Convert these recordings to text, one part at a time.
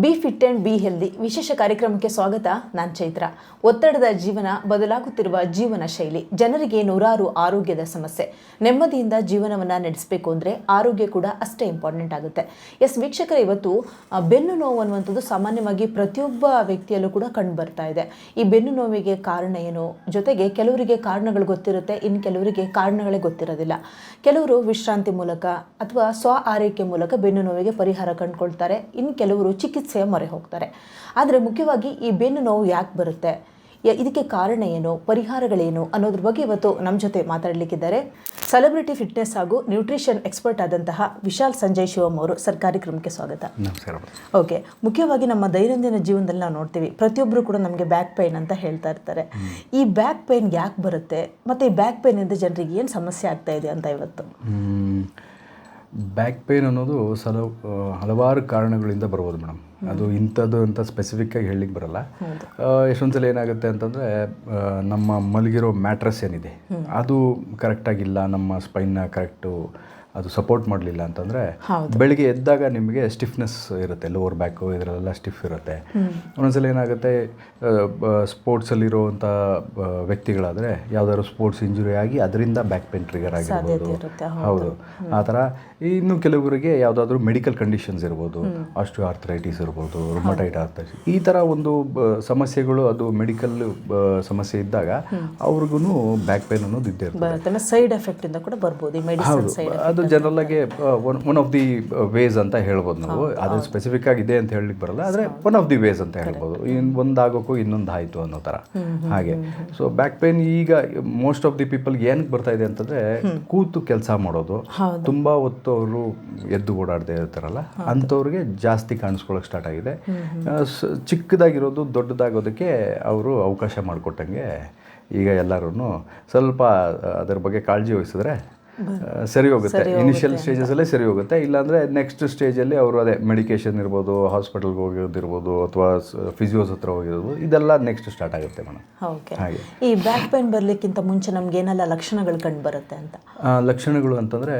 Be fit and be healthy ವಿಶೇಷ ಕಾರ್ಯಕ್ರಮಕ್ಕೆ ಸ್ವಾಗತ. ನಾನು ಚೈತ್ರ. ಒತ್ತಡದ ಜೀವನ, ಬದಲಾಗುತ್ತಿರುವ ಜೀವನ ಶೈಲಿ, ಜನರಿಗೆ ನೂರಾರು ಆರೋಗ್ಯದ ಸಮಸ್ಯೆ. ನೆಮ್ಮದಿಯಿಂದ ಜೀವನವನ್ನು ನಡೆಸಬೇಕು ಅಂದರೆ ಆರೋಗ್ಯ ಕೂಡ ಅಷ್ಟೇ ಇಂಪಾರ್ಟೆಂಟ್ ಆಗುತ್ತೆ. ಎಸ್, ವೀಕ್ಷಕರ, ಇವತ್ತು ಬೆನ್ನು ನೋವು ಅನ್ನುವಂಥದ್ದು ಸಾಮಾನ್ಯವಾಗಿ ಪ್ರತಿಯೊಬ್ಬ ವ್ಯಕ್ತಿಯಲ್ಲೂ ಕೂಡ ಕಂಡು ಬರ್ತಾ ಇದೆ. ಈ ಬೆನ್ನು ನೋವಿಗೆ ಕಾರಣ ಏನು? ಜೊತೆಗೆ ಕೆಲವರಿಗೆ ಕಾರಣಗಳು ಗೊತ್ತಿರುತ್ತೆ ಇನ್ನು ಕೆಲವರಿಗೆ ಕಾರಣಗಳೇ ಗೊತ್ತಿರೋದಿಲ್ಲ. ಕೆಲವರು ವಿಶ್ರಾಂತಿ ಮೂಲಕ ಅಥವಾ ಸ್ವ ಆರೈಕೆ ಮೂಲಕ ಬೆನ್ನು ನೋವಿಗೆ ಪರಿಹಾರ ಕಂಡುಕೊಳ್ತಾರೆ. ಇನ್ನು ಕೆಲವರು ಚಿಕಿತ್ಸೆಯ ಮೊರೆ ಹೋಗ್ತಾರೆ. ಆದರೆ ಮುಖ್ಯವಾಗಿ ಈ ಬೆನ್ನು ನೋವು ಯಾಕೆ ಬರುತ್ತೆ? ಇದಕ್ಕೆ ಕಾರಣ ಏನು? ಪರಿಹಾರಗಳೇನು? ಅನ್ನೋದ್ರ ಬಗ್ಗೆ ಇವತ್ತು ನಮ್ಮ ಜೊತೆ ಮಾತಾಡಲಿಕ್ಕಿದ್ದಾರೆ. ಸೆಲೆಬ್ರಿಟಿ ಫಿಟ್ನೆಸ್ ಹಾಗೂ ನ್ಯೂಟ್ರಿಷನ್ ಎಕ್ಸ್ಪರ್ಟ್ ಆದಂತಹ ವಿಶಾಲ್ ಸಂಜಯ್ ಶಿವಮ್ ಅವರು ಸರ್ ಕಾರ್ಯಕ್ರಮಕ್ಕೆ ಸ್ವಾಗತ. ಓಕೆ. ಮುಖ್ಯವಾಗಿ ನಮ್ಮ ದೈನಂದಿನ ಜೀವನದಲ್ಲಿ ನಾವು ನೋಡ್ತೀವಿ ಪ್ರತಿಯೊಬ್ಬರು ಕೂಡ ನಮಗೆ ಬ್ಯಾಕ್ ಪೈನ್ ಅಂತ ಹೇಳ್ತಾ ಇರ್ತಾರೆ. ಈ ಬ್ಯಾಕ್ ಪೈನ್ ಯಾಕೆ ಬರುತ್ತೆ? ಮತ್ತು ಈ ಬ್ಯಾಕ್ ಪೈನಿಂದ ಜನರಿಗೆ ಏನು ಸಮಸ್ಯೆ ಆಗ್ತಾ ಇದೆ ಅಂತ ಇವತ್ತು? ಬ್ಯಾಕ್ ಪೇನ್ ಅನ್ನೋದು ಸಲ ಹಲವಾರು ಕಾರಣಗಳಿಂದ ಬರ್ಬೋದು ಮೇಡಮ್ ಅದು ಇಂಥದ್ದು ಅಂತ ಸ್ಪೆಸಿಫಿಕ್ಕಾಗಿ ಹೇಳಲಿಕ್ಕೆ ಬರಲ್ಲ. ಎಷ್ಟೊಂದು ಸಲ ಏನಾಗುತ್ತೆ ಅಂತಂದರೆ ನಮ್ಮ ಮಲಗಿರೋ ಮ್ಯಾಟ್ರಸ್ ಏನಿದೆ ಅದು ಕರೆಕ್ಟಾಗಿಲ್ಲ ನಮ್ಮ ಸ್ಪೈನ್ನ ಕರೆಕ್ಟು ಅದು ಸಪೋರ್ಟ್ ಮಾಡಲಿಲ್ಲ ಅಂತಂದರೆ ಬೆಳಿಗ್ಗೆ ಎದ್ದಾಗ ನಿಮಗೆ ಸ್ಟಿಫ್ನೆಸ್ ಇರುತ್ತೆ ಲೋವರ್ ಬ್ಯಾಕು ಇದರಲ್ಲೆಲ್ಲ ಸ್ಟಿಫ್ ಇರುತ್ತೆ. ಒಂದೊಂದ್ಸಲ ಏನಾಗುತ್ತೆ ಸ್ಪೋರ್ಟ್ಸಲ್ಲಿರುವಂಥ ವ್ಯಕ್ತಿಗಳಾದರೆ ಯಾವ್ದಾದ್ರು ಸ್ಪೋರ್ಟ್ಸ್ ಇಂಜುರಿ ಆಗಿ ಅದರಿಂದ ಬ್ಯಾಕ್ ಪೇನ್ ಟ್ರಿಗರ್ ಆಗಿರ್ಬೋದು. ಹೌದು. ಆ ಥರ ಇನ್ನು ಕೆಲವರಿಗೆ ಯಾವುದಾದ್ರೂ ಮೆಡಿಕಲ್ ಕಂಡೀಷನ್ಸ್ ಇರ್ಬೋದು ಅಷ್ಟು ಆರ್ಥರೈಟಿಸ್ ಇರ್ಬೋದು ರುಮಟೈಟ್ ಆರ್ಥರೈಟಿಸ್ ಈ ಥರ ಒಂದು ಸಮಸ್ಯೆಗಳು ಅದು ಮೆಡಿಕಲ್ ಸಮಸ್ಯೆ ಇದ್ದಾಗ ಅವ್ರಿಗೂ ಬ್ಯಾಕ್ ಪೇನ್ ಅನ್ನೋದು ಇದ್ದೇ ಇರುತ್ತೆ ಸೈಡ್ ಎಫೆಕ್ಟ್ ಎಫೆಕ್ಟಿಂದ ಕೂಡ ಬರ್ಬೋದು ಹೌದು. ಅದು ಜನರಲ್ ಆಗಿ one one of the ways ಅಂತ ಹೇಳ್ಬೋದು ನಾವು. ಅದು ಸ್ಪೆಸಿಫಿಕ್ ಆಗಿ ಇದೆ ಅಂತ ಹೇಳಲಿಕ್ಕೆ ಬರಲ್ಲ ಆದರೆ ಒನ್ ಆಫ್ ದಿ ವೇಸ್ ಅಂತ ಹೇಳ್ಬೋದು. ಇನ್ ಒಂದಾಗೋಕ್ಕೂ ಇನ್ನೊಂದು ಆಯಿತು ಅನ್ನೋ ಥರ ಹಾಗೆ. ಸೊ ಬ್ಯಾಕ್ ಪೇನ್ ಈಗ ಮೋಸ್ಟ್ ಆಫ್ ದಿ ಪೀಪಲ್ ಏನಕ್ಕೆ ಬರ್ತಾ ಇದೆ ಅಂತಂದರೆ ಕೂತು ಕೆಲಸ ಮಾಡೋದು. ತುಂಬಾ ಹೊತ್ತು ಅವರು ಎದ್ದು ಓಡಾಡದೇ ಇರ್ತಾರಲ್ಲ ಅಂಥವ್ರಿಗೆ ಜಾಸ್ತಿ ಕಾಣಿಸ್ಕೊಳ್ಳೋಕೆ ಸ್ಟಾರ್ಟ್ ಆಗಿದೆ. ಚಿಕ್ಕದಾಗಿರೋದು ದೊಡ್ಡದಾಗೋದಕ್ಕೆ ಅವರು ಅವಕಾಶ ಮಾಡಿಕೊಟ್ಟಂಗೆ ಈಗ ಎಲ್ಲರೂ ಸ್ವಲ್ಪ ಅದರ ಬಗ್ಗೆ ಕಾಳಜಿ ವಹಿಸಿದ್ರೆ ಸರಿ ಹೋಗುತ್ತೆ. ಇನಿಷಿಯಲ್ ಸ್ಟೇಜಸಲ್ಲೇ ಸರಿ ಹೋಗುತ್ತೆ. ಇಲ್ಲಾಂದರೆ ನೆಕ್ಸ್ಟ್ ಸ್ಟೇಜಲ್ಲಿ ಅವರು ಅದೇ ಮೆಡಿಕೇಶನ್ ಇರ್ಬೋದು ಹಾಸ್ಪಿಟಲ್ಗೆ ಹೋಗಿರೋದಿರ್ಬೋದು ಅಥವಾ ಫಿಸಿಯೋಸ್ ಹತ್ರ ಹೋಗಿರೋದು ಇದೆಲ್ಲ ನೆಕ್ಸ್ಟ್ ಸ್ಟಾರ್ಟ್ ಆಗುತ್ತೆ ಮೇಡಮ್. ಓಕೆ ಹಾಗೆ. ಈ ಬ್ಯಾಕ್ ಪೇನ್ ಬರಲಿಕ್ಕಿಂತ ಮುಂಚೆ ನಮ್ಗೆ ಏನೆಲ್ಲ ಲಕ್ಷಣಗಳು ಕಂಡು ಬರುತ್ತೆ ಅಂತ? ಲಕ್ಷಣಗಳು ಅಂತಂದರೆ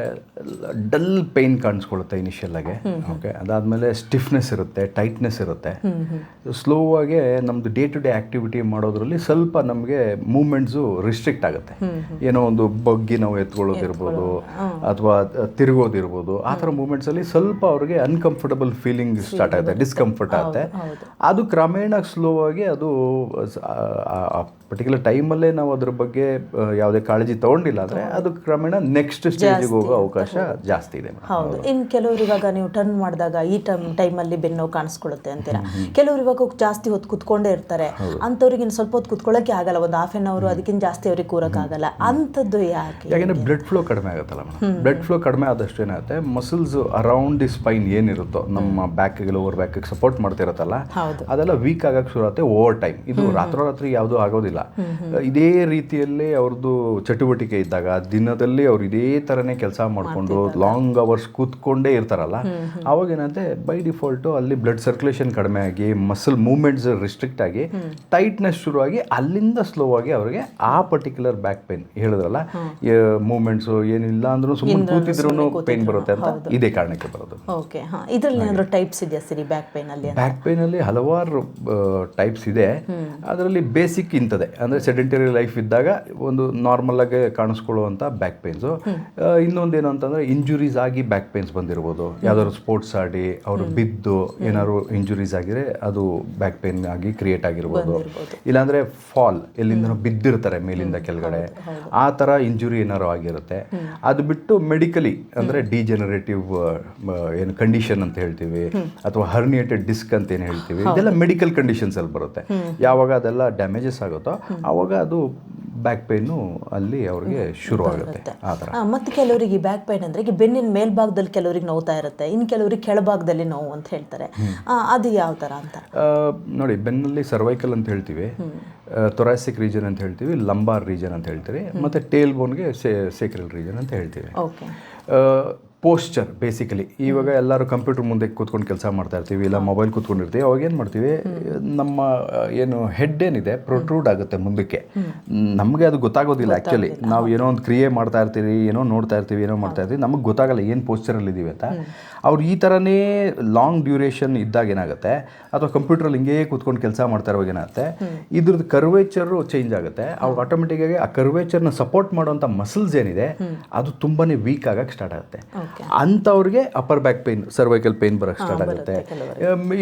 ಡಲ್ ಪೇನ್ ಕಾಣಿಸ್ಕೊಳ್ಳುತ್ತೆ ಇನಿಷಿಯಲ್ ಆಗಿ. ಓಕೆ ಅದಾದಮೇಲೆ ಸ್ಟಿಫ್ನೆಸ್ ಇರುತ್ತೆ ಟೈಟ್ನೆಸ್ ಇರುತ್ತೆ. ಸ್ಲೋ ಆಗಿ ನಮ್ಮದು ಡೇ ಟು ಡೇ ಆ್ಯಕ್ಟಿವಿಟಿ ಮಾಡೋದ್ರಲ್ಲಿ ಸ್ವಲ್ಪ ನಮಗೆ ಮೂಮೆಂಟ್ಸು ರಿಸ್ಟ್ರಿಕ್ಟ್ ಆಗುತ್ತೆ. ಏನೋ ಒಂದು ಬಗ್ಗಿ ನಾವು ಎತ್ಕೊಳ್ಳೋದಿರ್ಬೋದು ಅಥವಾ ತಿರುಗೋದಿರ್ಬೋದು ಆ ಥರ ಮೂಮೆಂಟ್ಸಲ್ಲಿ ಸ್ವಲ್ಪ ಅವ್ರಿಗೆ ಅನ್ಕಂಫರ್ಟಬಲ್ ಫೀಲಿಂಗ್ ಸ್ಟಾರ್ಟ್ ಆಗುತ್ತೆ ಡಿಸ್ಕಂಫರ್ಟ್ ಆಗುತ್ತೆ. ಅದು ಕ್ರಮೇಣ ಸ್ಲೋ ಆಗಿ ಅದು ಪರ್ಟಿಕ್ಯುಲರ್ ಟೈಮಲ್ಲೇ ನಾವು ಅದ್ರ ಬಗ್ಗೆ ಯಾವುದೇ ಕಾಳಜಿ ತಗೊಂಡಿಲ್ಲ ಅಂದರೆ ಅದು ಕ್ರಮೇಣ ನೆಕ್ಸ್ಟ್ ಸ್ಟೇಜಿಗೆ ಹೋಗೋ ಅವಕಾಶ ಜಾಸ್ತಿ ಇದೆ ಹೌದು. ಇನ್ನು ಕೆಲವರು ಇವಾಗ ನೀವು ಟರ್ನ್ ಮಾಡಿದಾಗ ಈ ಟೈಮ್ ಟೈಮಲ್ಲಿ ಬೆನ್ನು ಕಾಣಿಸ್ಕೊಳ್ಳುತ್ತೆ ಅಂತೀರಾ? ಕೆಲವರು ಇವಾಗ ಜಾಸ್ತಿ ಹೊತ್ತು ಕುತ್ಕೊಂಡೇ ಇರ್ತಾರೆ. ಅಂಥವ್ರಿಗೆ ಇನ್ನು ಸ್ವಲ್ಪ ಹೊತ್ತು ಕುತ್ಕೊಳ್ಳೋಕೆ ಆಗಲ್ಲ. ಒಂದು ಹಾಫ್ ಆನ್ ಅವರು ಅದಕ್ಕಿಂತ ಜಾಸ್ತಿ ಅವ್ರಿಗೆ ಕೂರೋಕ್ಕಾಗಲ್ಲ ಅಂಥದ್ದು ಯಾಕೆ? ಯಾಕೆಂದರೆ ಬ್ಲಡ್ ಫ್ಲೋ ಕಡಿಮೆ ಆಗುತ್ತಲ್ಲ ಮೇಡಮ್. ಬ್ಲಡ್ ಫ್ಲೋ ಕಡಿಮೆ ಆದಷ್ಟು ಏನಾಗುತ್ತೆ ಮಸಲ್ಸ್ ಅರೌಂಡ್ ದಿ ಸ್ಪೈನ್ ಏನಿರುತ್ತೋ ನಮ್ಮ ಬ್ಯಾಕ್ಗೆ ಓವರ್ ಬ್ಯಾಕ್ಗೆ ಸಪೋರ್ಟ್ ಮಾಡ್ತಿರತ್ತಲ್ಲ. ಅದೆಲ್ಲ ವೀಕ್ ಆಗಕ್ಕೆ ಶುರು ಆಗುತ್ತೆ ಓವರ್ ಟೈಮ್ ಇದು ರಾತ್ರೋರಾತ್ರಿ ಯಾವುದೂ ಆಗೋದಿಲ್ಲ. ಇದೇ ರೀತಿಯಲ್ಲಿ ಅವ್ರದ್ದು ಚಟುವಟಿಕೆ ಇದ್ದಾಗ ದಿನದಲ್ಲಿ ಅವ್ರು ಇದೇ ಥರನೇ ಕೆಲಸ ಮಾಡಿಕೊಂಡು ಲಾಂಗ್ ಅವರ್ಸ್ ಕೂತ್ಕೊಂಡೇ ಇರ್ತಾರಲ್ಲ ಅವಾಗ ಏನಂತೆ ಬೈ ಡಿಫಾಲ್ಟು ಅಲ್ಲಿ ಬ್ಲಡ್ ಸರ್ಕ್ಯುಲೇಷನ್ ಕಡಿಮೆ ಆಗಿ ಮಸಲ್ ಮೂವ್ಮೆಂಟ್ಸ್ ರಿಸ್ಟ್ರಿಕ್ಟ್ ಆಗಿ ಟೈಟ್ನೆಸ್ ಶುರುವಾಗಿ ಅಲ್ಲಿಂದ ಸ್ಲೋ ಆಗಿ ಅವ್ರಿಗೆ ಆ ಪರ್ಟಿಕ್ಯುಲರ್ ಬ್ಯಾಕ್ ಪೇನ್ ಹೇಳಿದ್ರಲ್ಲ ಮೂವ್ಮೆಂಟ್ಸು ಏನಿಲ್ಲ ಅಂದ್ರೂ ಸುಮ್ಮನೆ ಕೂತಿದ್ರು. ಪೇನ್ ಬರುತ್ತೆ ಅಂತ ಇದೇ ಕಾರಣಕ್ಕೆ ಬರೋದು. ಓಕೆ ಹಾಂ. ಇದರಲ್ಲಿ ಏನಾದರೂ ಟೈಪ್ಸ್ ಇದೆಯಾ ಸರಿ ಬ್ಯಾಕ್ ಪೇನಲ್ಲಿ ಬ್ಯಾಕ್ ಪೇನಲ್ಲಿ ಹಲವಾರು ಟೈಪ್ಸ್ ಇದೆ. ಅದರಲ್ಲಿ ಬೇಸಿಕ್ ಇಂಥದೆ ಅಂದರೆ ಸೆಡೆಂಟರಿ ಲೈಫ್ ಇದ್ದಾಗ ಒಂದು ನಾರ್ಮಲ್ಲಾಗೆ ಆಗಿ ಕಾಣಿಸ್ಕೊಳ್ಳುವಂಥ ಬ್ಯಾಕ್ ಪೇನ್ಸು ಏನು ಅಂತಂದರೆ ಇಂಜುರೀಸ್ ಆಗಿ ಬ್ಯಾಕ್ ಪೇನ್ಸ್ ಬಂದಿರ್ಬೋದು. ಯಾವ್ದಾದ್ರು ಸ್ಪೋರ್ಟ್ಸ್ ಆಡಿ ಅವರು ಬಿದ್ದು ಏನಾದ್ರು ಇಂಜುರೀಸ್ ಆಗಿದ್ರೆ ಅದು ಬ್ಯಾಕ್ ಪೇನ್ ಆಗಿ ಕ್ರಿಯೇಟ್ ಆಗಿರ್ಬೋದು. ಇಲ್ಲಾಂದರೆ ಫಾಲ್ ಎಲ್ಲಿಂದ ಬಿದ್ದಿರ್ತಾರೆ ಮೇಲಿಂದ ಕೆಳಗಡೆ. ಆ ಥರ ಇಂಜುರಿ ಏನಾರು ಆಗಿರುತ್ತೆ. ಅದು ಬಿಟ್ಟು ಮೆಡಿಕಲಿ ಅಂದರೆ ಡಿಜೆನರೇಟಿವ್ ಏನು ಕಂಡೀಷನ್ ಅಂತ ಹೇಳ್ತೀವಿ. ಅಥವಾ ಹರ್ನಿಯೇಟೆಡ್ ಡಿಸ್ಕ್ ಅಂತ ಏನು ಹೇಳ್ತೀವಿ. ಇದೆಲ್ಲ ಮೆಡಿಕಲ್ ಕಂಡೀಷನ್ಸ್ ಅಲ್ಲಿ ಬರುತ್ತೆ. ಯಾವಾಗ ಅದೆಲ್ಲ ಡ್ಯಾಮೇಜಸ್ ಆಗುತ್ತೋ ಆವಾಗ ಅದು ಬ್ಯಾಕ್ ಪೇನು ಅಲ್ಲಿ ಅವ್ರಿಗೆ ಶುರು ಆಗುತ್ತೆ. ಆ ಥರ. ಆ, ಮತ್ತೆ ಕೆಲವರಿಗೆ ಬ್ಯಾಕ್ ಪೇನ್ ಅಂದರೆ ಈಗ ಬೆನ್ನಿನ ಮೇಲ್ಭಾಗದಲ್ಲಿ ಕೆಲವರಿಗೆ ನೋವ್ತಾ ಇರುತ್ತೆ ಇನ್ನು ಕೆಲವರಿಗೆ ಕೆಳಭಾಗದಲ್ಲಿ ನೋವು ಅಂತ ಹೇಳ್ತಾರೆ. ಅದು ಯಾವ ಥರ ಅಂತ? ನೋಡಿ ಬೆನ್ನಲ್ಲಿ ಸರ್ವೈಕಲ್ ಅಂತ ಹೇಳ್ತೀವಿ ತೊರಾಸಿಕ್ ರೀಜನ್ ಅಂತ ಹೇಳ್ತೀವಿ ಲಂಬಾರ್ ರೀಜನ್ ಅಂತ ಹೇಳ್ತೀವಿ ಮತ್ತು ಟೇಲ್ ಬೋನ್ಗೆ ಸೇಕ್ರಲ್ ರೀಜನ್ ಅಂತ ಹೇಳ್ತೀವಿ. ಓಕೆ ಪೋಸ್ಚರ್ ಬೇಸಿಕಲಿ ಇವಾಗ ಎಲ್ಲರೂ ಕಂಪ್ಯೂಟರ್ ಮುಂದೆ ಕೂತ್ಕೊಂಡು ಕೆಲಸ ಮಾಡ್ತಾ ಇರ್ತೀವಿ ಇಲ್ಲ ಮೊಬೈಲ್ ಕೂತ್ಕೊಂಡಿರ್ತೀವಿ ಅವಾಗ ಏನು ಮಾಡ್ತೀವಿ ನಮ್ಮ ಏನು ಹೆಡ್ ಏನಿದೆ ಪ್ರೊಟ್ರೂಡ್ ಆಗುತ್ತೆ ಮುಂದಕ್ಕೆ. ನಮಗೆ ಅದು ಗೊತ್ತಾಗೋದಿಲ್ಲ ಆ್ಯಕ್ಚುಲಿ ನಾವು ಏನೋ ಒಂದು ಕ್ರಿಯೆ ಮಾಡ್ತಾ ಇರ್ತೀವಿ ಏನೋ ನೋಡ್ತಾ ಇರ್ತೀವಿ ಏನೋ ಮಾಡ್ತಾ ಇರ್ತೀವಿ ನಮಗೆ ಗೊತ್ತಾಗಲ್ಲ ಏನು ಪೋಶ್ಚರಲ್ಲಿ ಇದ್ದೀವಿ ಅಂತ. ಅವ್ರು ಈ ಥರನೇ ಲಾಂಗ್ ಡ್ಯೂರೇಷನ್ ಇದ್ದಾಗ ಏನಾಗುತ್ತೆ ಅಥವಾ ಕಂಪ್ಯೂಟ್ರಲ್ಲಿ ಹಿಂಗೇ ಕೂತ್ಕೊಂಡು ಕೆಲಸ ಮಾಡ್ತಾ ಇರುವಾಗ ಏನಾಗುತ್ತೆ ಇದ್ರದ್ದು ಕರ್ವೇಚರು ಚೇಂಜ್ ಆಗುತ್ತೆ. ಅವ್ರು ಆಟೋಮೆಟಿಕ್ಕಾಗಿ ಆ ಕರ್ವೇಚರ್ನ ಸಪೋರ್ಟ್ ಮಾಡುವಂಥ ಮಸಲ್ಸ್ ಏನಿದೆ ಅದು ತುಂಬಾ ವೀಕ್ ಆಗಕ್ಕೆ ಸ್ಟಾರ್ಟ್ ಆಗುತ್ತೆ. ಅಂಥವ್ರಿಗೆ upper back pain cervical pain ಬರೋಕ್ಕೆ ಸ್ಟಾರ್ಟ್ ಆಗುತ್ತೆ.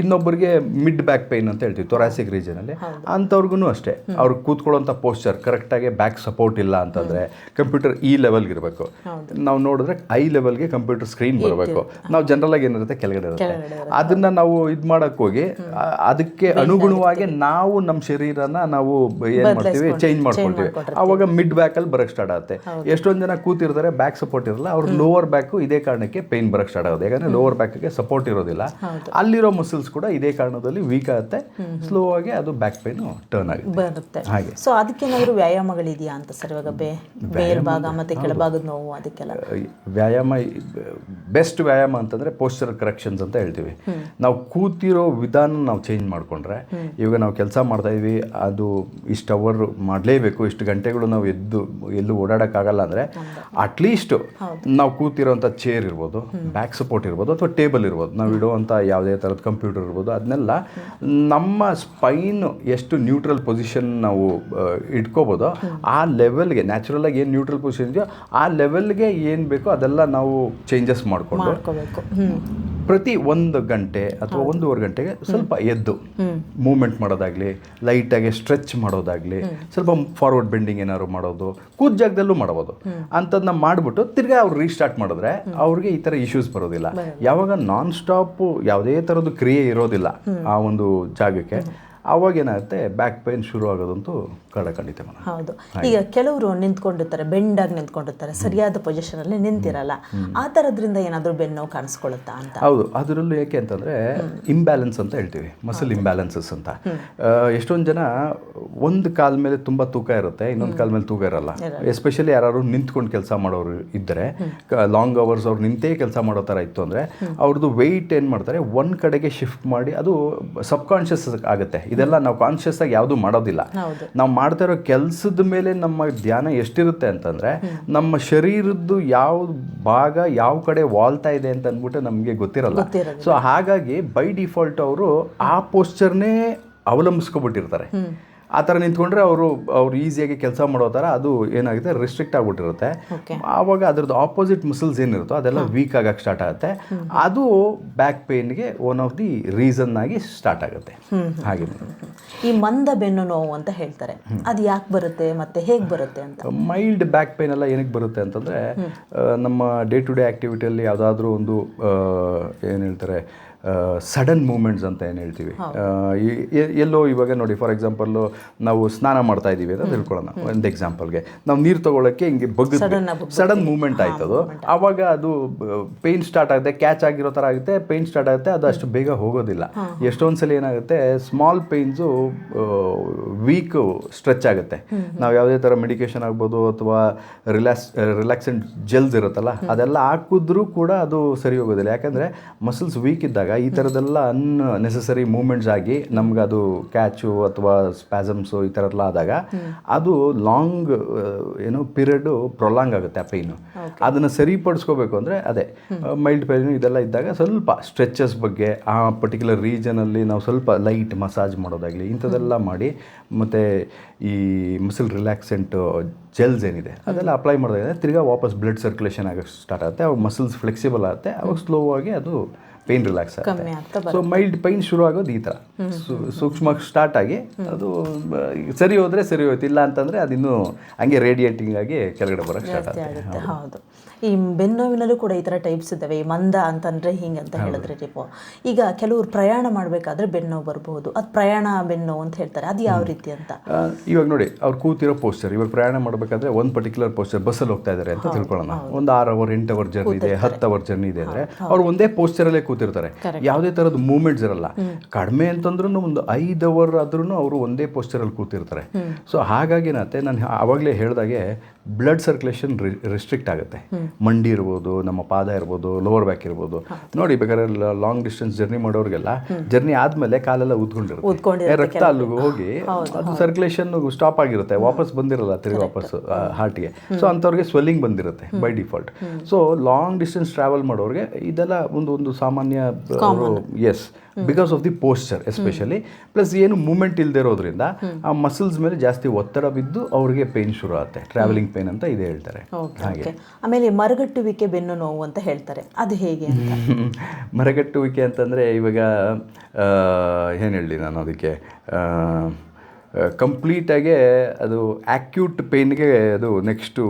ಇನ್ನೊಬ್ಬರಿಗೆ ಮಿಡ್ ಬ್ಯಾಕ್ ಪೇನ್ ಅಂತ ಹೇಳ್ತೀವಿ ತೊರಾಸಿಕ್ ರೀಜನಲ್ಲಿ ಅಂಥವ್ರಿಗೂ ಅಷ್ಟೇ. ಅವ್ರು ಕೂತ್ಕೊಳ್ಳೋಂಥ ಪೋಸ್ಚರ್ ಕರೆಕ್ಟಾಗಿ ಬ್ಯಾಕ್ ಸಪೋರ್ಟ್ ಇಲ್ಲ ಅಂತಂದರೆ ಕಂಪ್ಯೂಟರ್ ಈ ಲೆವೆಲ್ಗೆ ಇರಬೇಕು. ನಾವು ನೋಡಿದ್ರೆ ಐ ಲೆವೆಲ್ಗೆ ಕಂಪ್ಯೂಟರ್ ಸ್ಕ್ರೀನ್ ಬರಬೇಕು. ನಾವು ಜನರಲ್ ಆಗಿ ಏನಿರುತ್ತೆ? ಕೆಳಗಡೆ ಇರುತ್ತೆ. ಅದನ್ನ ನಾವು ಇದು ಮಾಡೋಕ್ಕೋಗಿ ಹೋಗಿ ಅದಕ್ಕೆ ಅನುಗುಣವಾಗಿ ನಾವು ನಮ್ಮ ಶರೀರನ ನಾವು ಏನು ಮಾಡ್ತೀವಿ? ಚೇಂಜ್ ಮಾಡ್ಕೊಳ್ತೀವಿ. ಆವಾಗ ಮಿಡ್ ಬ್ಯಾಕಲ್ಲಿ ಬರೋಕ್ಕೆ ಸ್ಟಾರ್ಟ್ ಆಗುತ್ತೆ. ಎಷ್ಟೊಂದು ಜನ ಕೂತಿರ್ತಾರೆ ಬ್ಯಾಕ್ ಸಪೋರ್ಟ್ ಇರಲ್ಲ ಅವ್ರ ಲೋವರ್ ಬ್ಯಾಕು ಇದೇ ಕಾರಣಕ್ಕೆ ಪೇನ್ ಬರೋಕ್ಕೆ ಸ್ಟಾರ್ಟ್ ಆಗುತ್ತೆ ಯಾಕಂದ್ರೆ ಲೋವರ್ ಬ್ಯಾಕ್ಗೆ ಸಪೋರ್ಟ್ ಇರೋದಿಲ್ಲ. ಅಲ್ಲಿರೋ ಮಸಲ್ಸ್ ಕೂಡ ಇದೇ ಕಾರಣದಲ್ಲಿ ವೀಕ್ ಆಗುತ್ತೆ. ಸ್ಲೋ ಆಗಿ ಅದು ಬ್ಯಾಕ್ ಪೇನು ಟರ್ನ್ ಆಗುತ್ತೆ. ಬರುತ್ತೆ. ಹಾಗೆ. ಸೊ ಅದಕ್ಕೇನಾದರೂ ವ್ಯಾಯಾಮಗಳಿದೆಯಾ ಅಂತ ಸರ್ ಇವಾಗ ಬೇ ಮೇಲ್ಭಾಗ ಮತ್ತೆ ಕೆಳಭಾಗದ ನೋವು ಅದಕ್ಕೆಲ್ಲ? ವ್ಯಾಯಾಮ ಬೆಸ್ಟ್ ವ್ಯಾಯಾಮ ಅಂತಂದರೆ ಪೋಸ್ಚರ್ ಕರೆಕ್ಷನ್ಸ್ ಅಂತ ಹೇಳ್ತೀವಿ. ನಾವು ಕೂತಿರೋ ವಿಧಾನ ನಾವು ಚೇಂಜ್ ಮಾಡಿಕೊಂಡ್ರೆ ಇವಾಗ ನಾವು ಕೆಲಸ ಮಾಡ್ತಾ ಇದ್ವಿ ಅದು ಇಷ್ಟು ಅವರ್ ಮಾಡಲೇಬೇಕು ಇಷ್ಟು ಗಂಟೆಗಳು ನಾವು ಎದ್ದು ಎಲ್ಲೂ ಓಡಾಡೋಕ್ಕಾಗಲ್ಲ ಅಂದರೆ ಅಟ್ಲೀಸ್ಟ್ ನಾವು ಕೂತಿರೋಂಥ ಚೇರ್ ಇರ್ಬೋದು ಬ್ಯಾಕ್ ಸಪೋರ್ಟ್ ಇರ್ಬೋದು ಅಥವಾ ಟೇಬಲ್ ಇರ್ಬೋದು. ನಾವು ಇಡುವಂಥ ಯಾವುದೇ ಥರದ ಕಂಪ್ಯೂಟರ್ ಇರ್ಬೋದು, ಅದನ್ನೆಲ್ಲ ನಮ್ಮ ಸ್ಪೈನ್ ಎಷ್ಟು ನ್ಯೂಟ್ರಲ್ ಪೊಸಿಷನ್ ನಾವು ಇಟ್ಕೋಬೋದು ಆ ಲೆವೆಲ್ಗೆ ನ್ಯಾಚುರಲಾಗಿ ಏನು ನ್ಯೂಟ್ರಲ್ ಪೊಸಿಷನ್ ಇದೆಯೋ ಆ ಲೆವೆಲ್ಗೆ ಏನು ಬೇಕೋ ಅದೆಲ್ಲ ನಾವು ಚೇಂಜಸ್ ಮಾಡ್ಕೊಂಡು ಮಾಡ್ಕೋಬೇಕು. ಪ್ರತಿ ಒಂದು ಗಂಟೆ ಅಥವಾ ಒಂದೂವರೆ ಗಂಟೆಗೆ ಸ್ವಲ್ಪ ಎದ್ದು ಮೂವ್ಮೆಂಟ್ ಮಾಡೋದಾಗ್ಲಿ ಲೈಟಾಗಿ ಸ್ಟ್ರೆಚ್ ಮಾಡೋದಾಗ್ಲಿ ಸ್ವಲ್ಪ ಫಾರ್ವರ್ಡ್ ಬೆಂಡಿಂಗ್ ಏನಾದ್ರು ಮಾಡೋದು ಕೂತ್ ಜಾಗದಲ್ಲೂ ಮಾಡ್ಬೋದು. ಅಂಥದ್ದನ್ನ ಮಾಡಿಬಿಟ್ಟು ತಿರ್ಗಾ ಅವ್ರು ರೀಸ್ಟಾರ್ಟ್ ಮಾಡಿದ್ರೆ ಅವ್ರಿಗೆ ಈ ಥರ ಇಶ್ಯೂಸ್ ಬರೋದಿಲ್ಲ. ಯಾವಾಗ ನಾನ್ ಸ್ಟಾಪು ಯಾವುದೇ ಥರದ್ದು ಕ್ರಿಯೆ ಇರೋದಿಲ್ಲ ಆ ಒಂದು ಜಾಗಕ್ಕೆ. ಆವಾಗ ಏನಾಗುತ್ತೆ ಬ್ಯಾಕ್ ಪೇನ್ ಶುರು ಆಗೋದಂತೂ ಖಂಡಿತ ಮನ ಹೌದು. ಈಗ ಕೆಲವರು ನಿಂತ್ಕೊಂಡಿರ್ತಾರೆ ಬೆಂಡಾಗಿ ನಿಂತ್ಕೊಂಡಿರ್ತಾರೆ ಸರಿಯಾದ ಪೊಸಿಷನ್ ಅಲ್ಲಿ ನಿಂತಿರಲ್ಲ. ಆ ಥರದ್ರಿಂದ ಏನಾದರೂ ಬೆನ್ನು ಕಾಣಿಸ್ಕೊಳ್ಳುತ್ತಾ ಅಂತ? ಹೌದು. ಅದರಲ್ಲೂ ಯಾಕೆ ಅಂತಂದರೆ ಇಂಬ್ಯಾಲೆನ್ಸ್ ಅಂತ ಹೇಳ್ತೀವಿ ಮಸಲ್ ಇಂಬ್ಯಾಲೆನ್ಸಸ್ ಅಂತ. ಎಷ್ಟೊಂದು ಜನ ಒಂದು ಕಾಲ ಮೇಲೆ ತುಂಬ ತೂಕ ಇರುತ್ತೆ ಇನ್ನೊಂದು ಕಾಲ ಮೇಲೆ ತೂಕ ಇರಲ್ಲ. ಎಸ್ಪೆಷಲಿ ಯಾರು ನಿಂತ್ಕೊಂಡು ಕೆಲಸ ಮಾಡೋರು ಇದ್ದರೆ ಲಾಂಗ್ ಅವರ್ಸ್ ಅವ್ರು ನಿಂತೇ ಕೆಲಸ ಮಾಡೋ ಥರ ಇತ್ತು ಅಂದರೆ ಅವ್ರದ್ದು ವೆಯ್ಟ್ ಏನು ಮಾಡ್ತಾರೆ ಒಂದು ಕಡೆಗೆ ಶಿಫ್ಟ್ ಮಾಡಿ ಅದು ಸಬ್ ಕಾನ್ಷಿಯಸ್ ಆಗುತ್ತೆ. ಇದೆಲ್ಲ ನಾವು ಕಾನ್ಷಿಯಸ್ ಆಗಿ ಯಾವುದು ಮಾಡೋದಿಲ್ಲ. ನಾವು ಮಾಡ್ತಾ ಇರೋ ಕೆಲಸದ ಮೇಲೆ ನಮ್ಮ ಧ್ಯಾನ ಎಷ್ಟಿರುತ್ತೆ ಅಂತಂದ್ರೆ ನಮ್ಮ ಶರೀರದ್ದು ಯಾವ ಭಾಗ ಯಾವ ಕಡೆ ವಾಲ್ತಾ ಇದೆ ಅಂತ ಅಂದ್ಬಿಟ್ಟು ನಮಗೆ ಗೊತ್ತಿರಲ್ಲ. ಸೊ ಹಾಗಾಗಿ ಬೈ ಡಿಫಾಲ್ಟ್ ಅವರು ಆ ಪೋಸ್ಚರ್ನೇ ಅವಲಂಬಿಸ್ಕೊಬಿಟ್ಟಿರ್ತಾರೆ. ಆ ಥರ ನಿಂತ್ಕೊಂಡ್ರೆ ಅವರು ಅವ್ರು ಈಸಿಯಾಗಿ ಕೆಲಸ ಮಾಡೋ ಥರ ಅದು ಏನಾಗುತ್ತೆ ರಿಸ್ಟ್ರಿಕ್ಟ್ ಆಗಿಬಿಟ್ಟಿರುತ್ತೆ. ಆವಾಗ ಅದ್ರದ್ದು ಆಪೋಸಿಟ್ ಮಸಲ್ಸ್ ಏನಿರುತ್ತೋ ಅದೆಲ್ಲ ವೀಕ್ ಆಗಕ್ಕೆ ಸ್ಟಾರ್ಟ್ ಆಗುತ್ತೆ. ಅದು ಬ್ಯಾಕ್ ಪೇಯ್ನ್ಗೆ ಒನ್ ಆಫ್ ದಿ ರೀಸನ್ ಆಗಿ ಸ್ಟಾರ್ಟ್ ಆಗುತ್ತೆ. ಹಾಗೆ. ಈ ಮಂದ ಬೆನ್ನು ನೋವು ಅಂತ ಹೇಳ್ತಾರೆ. ಅದು ಯಾಕೆ ಬರುತ್ತೆ ಮತ್ತೆ ಹೇಗೆ ಬರುತ್ತೆ ಅಂತ? ಮೈಲ್ಡ್ ಬ್ಯಾಕ್ ಪೇನ್ ಎಲ್ಲ ಏನಕ್ಕೆ ಬರುತ್ತೆ ಅಂತಂದರೆ ನಮ್ಮ ಡೇ ಟು ಡೇ ಆ್ಯಕ್ಟಿವಿಟಿಯಲ್ಲಿ ಯಾವುದಾದ್ರೂ ಒಂದು ಏನು ಹೇಳ್ತಾರೆ ಸಡನ್ ಮೂಮೆಂಟ್ಸ್ ಅಂತ ಏನು ಹೇಳ್ತೀವಿ? ಎಲ್ಲೋ ಇವಾಗ ನೋಡಿ ಫಾರ್ ಎಕ್ಸಾಂಪಲ್ಲು ನಾವು ಸ್ನಾನ ಮಾಡ್ತಾ ಇದ್ದೀವಿ ಅಂತ ತಿಳ್ಕೊಳ್ಳೋಣ ಒಂದು ಎಕ್ಸಾಂಪಲ್ಗೆ ನಾವು ನೀರು ತಗೊಳ್ಳೋಕ್ಕೆ ಹಿಂಗೆ ಬಗ್ಗ ಸಡನ್ ಮೂಮೆಂಟ್ ಆಯ್ತದು. ಆವಾಗ ಅದು ಪೇಯ್ನ್ ಸ್ಟಾರ್ಟ್ ಆಗುತ್ತೆ ಕ್ಯಾಚ್ ಆಗಿರೋ ಥರ ಆಗುತ್ತೆ ಪೇಯ್ನ್ ಸ್ಟಾರ್ಟ್ ಆಗುತ್ತೆ ಅದು ಅಷ್ಟು ಬೇಗ ಹೋಗೋದಿಲ್ಲ. ಎಷ್ಟೊಂದು ಸಲ ಏನಾಗುತ್ತೆ ಸ್ಮಾಲ್ ಪೇಯ್ನ್ಸು ವೀಕ್ ಸ್ಟ್ರೆಚ್ ಆಗುತ್ತೆ. ನಾವು ಯಾವುದೇ ಥರ ಮೆಡಿಕೇಶನ್ ಆಗ್ಬೋದು ಅಥವಾ ರಿಲ್ಯಾಕ್ಸ್ ರಿಲ್ಯಾಕ್ಸೆಂಟ್ ಜೆಲ್ಸ್ ಇರುತ್ತಲ್ಲ ಅದೆಲ್ಲ ಹಾಕಿದ್ರೂ ಕೂಡ ಅದು ಸರಿ ಹೋಗೋದಿಲ್ಲ. ಯಾಕಂದರೆ ಮಸಲ್ಸ್ ವೀಕ್ ಇದ್ದಾಗ ಈ ಥರದ್ದೆಲ್ಲ ಅನ್ನೆಸೆಸರಿ ಮೂಮೆಂಟ್ಸ್ ಆಗಿ ನಮ್ಗೆ ಅದು ಕ್ಯಾಚು ಅಥವಾ ಸ್ಪ್ಯಾಸಮ್ಸು ಈ ಥರ ಎಲ್ಲ ಆದಾಗ ಅದು ಲಾಂಗ್ ಏನು ಪಿರಿಯಡು ಪ್ರೊಲಾಂಗ್ ಆಗುತ್ತೆ ಆ ಪೇಯ್ನು ಅದನ್ನು ಸರಿಪಡಿಸ್ಕೋಬೇಕು ಅಂದರೆ ಅದೇ ಮೈಲ್ಡ್ ಪೇಯ್ನು ಇದೆಲ್ಲ ಇದ್ದಾಗ ಸ್ವಲ್ಪ ಸ್ಟ್ರೆಚಸ್ ಬಗ್ಗೆ ಆ ಪರ್ಟಿಕ್ಯುಲರ್ ರೀಜನಲ್ಲಿ ನಾವು ಸ್ವಲ್ಪ ಲೈಟ್ ಮಸಾಜ್ ಮಾಡೋದಾಗಲಿ ಇಂಥದ್ದೆಲ್ಲ ಮಾಡಿ ಮತ್ತು ಈ ಮಸಲ್ ರಿಲ್ಯಾಕ್ಸೆಂಟು ಜೆಲ್ಸ್ ಏನಿದೆ ಅದೆಲ್ಲ ಅಪ್ಲೈ ಮಾಡಿದಾಗ ತಿರ್ಗಾ ವಾಪಸ್ ಬ್ಲಡ್ ಸರ್ಕ್ಯುಲೇಷನ್ ಆಗೋಕ್ಕೆ ಸ್ಟಾರ್ಟ್ ಆಗುತ್ತೆ ಅವಾಗ ಮಸಲ್ಸ್ ಫ್ಲೆಕ್ಸಿಬಲ್ ಆಗುತ್ತೆ ಅವಾಗ ಸ್ಲೋ ಆಗಿ ಅದು ಪೇಯ್ನ್ ರಿಲ್ಯಾಕ್ಸ್ ಆಗುತ್ತೆ. ಆಗ್ತಾ ಸೊ ಮೈಲ್ಡ್ ಪೈನ್ ಶುರು ಆಗೋದು ಈ ಥರ. ಸೂಕ್ಷ್ಮ ಸ್ಟಾರ್ಟ್ ಆಗಿ ಅದು ಸರಿ ಹೋದರೆ ಸರಿ ಹೋಯ್ತು ಇಲ್ಲ ಅಂತಂದರೆ ಅದಿನ್ನೂ ಹಂಗೆ ರೇಡಿಯೇಟಿಂಗ್ ಆಗಿ ಕೆಳಗಡೆ ಬರೋಕ್ಕೆ ಸ್ಟಾರ್ಟ್ ಆಗುತ್ತೆ. ಹೌದು. ಈ ಬೆನ್ನೋವಿನಲ್ಲೂ ಕೂಡ ಈ ಥರ ಟೈಪ್ಸ್ ಇದ್ದಾವೆ. ಈ ಮಂದ ಅಂತಂದರೆ ಹಿಂಗೆ ಅಂತ ಹೇಳಿದ್ರೆ ನೀವು. ಈಗ ಕೆಲವರು ಪ್ರಯಾಣ ಮಾಡಬೇಕಾದ್ರೆ ಬೆನ್ನೋವು ಬರಬಹುದು. ಅದು ಪ್ರಯಾಣ ಬೆನ್ನೋವು ಅಂತ ಹೇಳ್ತಾರೆ. ಅದು ಯಾವ ರೀತಿ ಅಂತ? ಇವಾಗ ನೋಡಿ ಅವ್ರು ಕೂತಿರೋ ಪೋಸ್ಚರ್ ಇವಾಗ ಪ್ರಯಾಣ ಮಾಡಬೇಕಾದ್ರೆ ಒಂದು ಪರ್ಟಿಕ್ಯುಲರ್ ಪೋಸ್ಚರ್ ಬಸ್ಸಲ್ಲಿ ಹೋಗ್ತಾ ಇದ್ದಾರೆ ಅಂತ ತಿಳ್ಕೊಳ್ಳೋಣ. ಒಂದು ಆರು ಅವರ್ ಎಂಟು ಅವರ್ ಜರ್ನಿ ಇದೆ ಹತ್ತು ಅವರ್ ಜರ್ನಿ ಇದೆ ಅಂದರೆ ಅವ್ರು ಒಂದೇ ಪೋಸ್ಚರಲ್ಲೇ ಕೂತಿರ್ತಾರೆ ಯಾವುದೇ ಥರದ ಮೂವ್ಮೆಂಟ್ಸ್ ಇರಲ್ಲ. ಕಡಿಮೆ ಅಂತಂದ್ರೂ ಒಂದು ಐದು ಅವರ್ ಆದ್ರೂ ಅವರು ಒಂದೇ ಪೋಸ್ಚರಲ್ಲಿ ಕೂತಿರ್ತಾರೆ. ಸೊ ಹಾಗಾಗಿ ಏನಾಗುತ್ತೆ ನಾನು ಆವಾಗಲೇ ಹೇಳ್ದಾಗೆ ಬ್ಲಡ್ ಸರ್ಕ್ಯುಲೇಷನ್ ರಿಸ್ಟ್ರಿಕ್ಟ್ ಆಗುತ್ತೆ. ಮಂಡಿ ಇರ್ಬೋದು ನಮ್ಮ ಪಾದ ಇರ್ಬೋದು ಲೋವರ್ ಬ್ಯಾಕ್ ಇರ್ಬೋದು. ನೋಡಿ ಬೇಕಾದ್ರೆ ಲಾಂಗ್ ಡಿಸ್ಟೆನ್ಸ್ ಜರ್ನಿ ಮಾಡೋರಿಗೆಲ್ಲ ಜರ್ನಿ ಆದ್ಮೇಲೆ ಕಾಲೆಲ್ಲ ಉದ್ಕೊಂಡಿರುತ್ತೆ. ಊದ್ಕೊಂಡಿರುತ್ತೆ ರಕ್ತ ಅಲ್ಲಿಗೆ ಹೋಗಿ ಅದು ಸರ್ಕ್ಯುಲೇಷನ್ ಸ್ಟಾಪ್ ಆಗಿರುತ್ತೆ. ವಾಪಸ್ ಬಂದಿರಲ್ಲ ತಿರುಗಿ ವಾಪಸ್ ಹಾರ್ಟಿಗೆ ಸೊ ಅಂಥವ್ರಿಗೆ ಸ್ವೆಲ್ಲಿಂಗ್ ಬಂದಿರುತ್ತೆ by default so long distance travel ಮಾಡೋರಿಗೆ ಇದೆಲ್ಲ ಒಂದು ಒಂದು ಸಾಮಾನ್ಯ as because of the posture especially plus ಏನು ಮೂಮೆಂಟ್ ಇಲ್ಲದೆ ಇರೋದ್ರಿಂದ ಆ ಮಸಲ್ಸ್ ಮೇಲೆ ಜಾಸ್ತಿ ಒತ್ತಡ ಬಿದ್ದು ಅವ್ರಿಗೆ ಪೇನ್ ಶುರು ಆಗುತ್ತೆ. ಟ್ರಾವೆಲಿಂಗ್ ಪೇನ್ ಅಂತ ಇದೇ ಹೇಳ್ತಾರೆ. Okay okay. ಆಮೇಲೆ ಮರಗಟ್ಟುವಿಕೆ ಬೆನ್ನು ನೋವು ಅಂತ ಹೇಳ್ತಾರೆ. ಅದು ಹೇಗೆ ಅಂತ? ಮರಗಟ್ಟುವಿಕೆ ಅಂತಂದರೆ ಇವಾಗ ಏನು ಹೇಳಿ ನಾನು ಅದಕ್ಕೆ? ಕಂಪ್ಲೀಟಾಗೆ ಅದು ಆ್ಯಕ್ಯೂಟ್ ಪೇನ್ಗೆ ಅದು ನೆಕ್ಸ್ಟು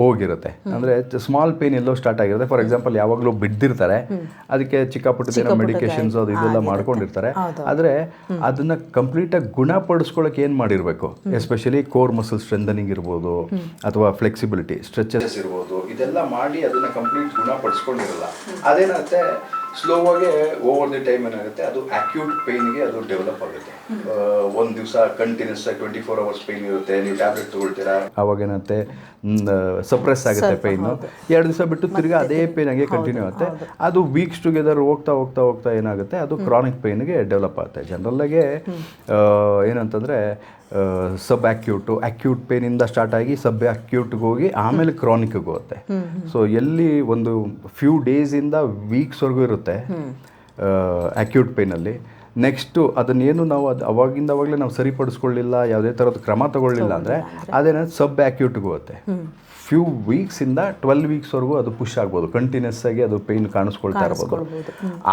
ಹೋಗಿರುತ್ತೆ. ಅಂದರೆ ಸ್ಮಾಲ್ ಪೇನ್ ಎಲ್ಲೋ ಸ್ಟಾರ್ಟ್ ಆಗಿರುತ್ತೆ. ಫಾರ್ ಎಕ್ಸಾಂಪಲ್ ಯಾವಾಗಲೂ ಬಿದ್ದಿರ್ತಾರೆ ಅದಕ್ಕೆ ಚಿಕ್ಕ ಪುಟ್ಟದೇನೋ ಮೆಡಿಕೇಶನ್ಸ್ ಅದು ಇದೆಲ್ಲ ಮಾಡ್ಕೊಂಡಿರ್ತಾರೆ. ಆದರೆ ಅದನ್ನು ಕಂಪ್ಲೀಟಾಗಿ ಗುಣಪಡಿಸ್ಕೊಳ್ಳೋಕೆ ಏನು ಮಾಡಿರಬೇಕು? ಎಸ್ಪೆಷಲಿ ಕೋರ್ ಮಸಲ್ ಸ್ಟ್ರೆಂದನಿಂಗ್ ಇರ್ಬೋದು ಅಥವಾ ಫ್ಲೆಕ್ಸಿಬಿಲಿಟಿ ಸ್ಟ್ರೆಚಸ್ ಇರ್ಬೋದು ಇದೆಲ್ಲ ಮಾಡಿ ಅದನ್ನು ಕಂಪ್ಲೀಟ್ ಗುಣಪಡಿಸ್ಕೊಂಡಿರಲ್ಲ. ಅದೇನಾಗುತ್ತೆ ಸ್ಲೋ ಆಗಿ ಓವರ್ ದಿ ಟೈಮ್ ಏನಾಗುತ್ತೆ ಅದು ಅಕ್ಯೂಟ್ ಪೇಯ್ನ್ಗೆ ಅದು ಡೆವಲಪ್ ಆಗುತ್ತೆ. ಒಂದು ದಿವಸ ಕಂಟಿನ್ಯೂಸ್ ಆಗಿ ಟ್ವೆಂಟಿ ಫೋರ್ ಅವರ್ಸ್ ಪೇಯ್ನ್ ಇರುತ್ತೆ ನೀವು ಟ್ಯಾಬ್ಲೆಟ್ ತಗೊಳ್ತೀರಾ? ಅವಾಗ ಏನಾಗುತ್ತೆ ಸಪ್ರೆಸ್ ಆಗುತ್ತೆ ಪೇಯ್ನು ಎರಡು ದಿವಸ ಬಿಟ್ಟು ತಿರ್ಗಿ ಅದೇ ಪೇಯ್ನ್ ಆಗಿ ಕಂಟಿನ್ಯೂ ಆಗುತ್ತೆ. ಅದು ವೀಕ್ಸ್ ಟುಗೆದರ್ ಹೋಗ್ತಾ ಹೋಗ್ತಾ ಹೋಗ್ತಾ ಏನಾಗುತ್ತೆ ಅದು ಕ್ರಾನಿಕ್ ಪೇಯ್ನ್ಗೆ ಡೆವಲಪ್ ಆಗುತ್ತೆ. ಜನರಲ್ಲಾಗೆ ಏನಂತಂದರೆ ಸಬ್ ಅಕ್ಯೂಟು ಅಕ್ಯೂಟ್ ಪೇನಿಂದ ಸ್ಟಾರ್ಟ್ ಆಗಿ ಸಬ್ ಅಕ್ಯೂಟ್ಗೆ ಹೋಗಿ ಆಮೇಲೆ ಕ್ರಾನಿಕ್ಗೆ ಹೋಗುತ್ತೆ. ಸೊ ಎಲ್ಲಿ ಒಂದು ಫ್ಯೂ ಡೇಸಿಂದ ವೀಕ್ಸ್ವರೆಗೂ ಇರುತ್ತೆ ಅಕ್ಯೂಟ್ ಪೇನಲ್ಲಿ ನೆಕ್ಸ್ಟು ಅದನ್ನೇನು ನಾವು ಅದು ಅವಾಗಿಂದ ಅವಾಗಲೇ ನಾವು ಸರಿಪಡಿಸ್ಕೊಳ್ಳಿಲ್ಲ ಯಾವುದೇ ಥರದ ಕ್ರಮ ತಗೊಳ್ಳಿಲ್ಲ ಅಂದರೆ ಅದೇನಾದ್ರು ಸಬ್ ಅಕ್ಯೂಟ್ಗೆ ಹೋಗುತ್ತೆ. ಫ್ಯೂ ವೀಕ್ಸಿಂದ ಟ್ವೆಲ್ ವೀಕ್ಸ್ವರೆಗೂ ಅದು ಪುಷ್ ಆಗ್ಬೋದು. ಕಂಟಿನ್ಯೂಸ್ ಆಗಿ ಅದು ಪೇಯ್ನ್ ಕಾಣಿಸ್ಕೊಳ್ತಾ ಇರ್ಬೋದು.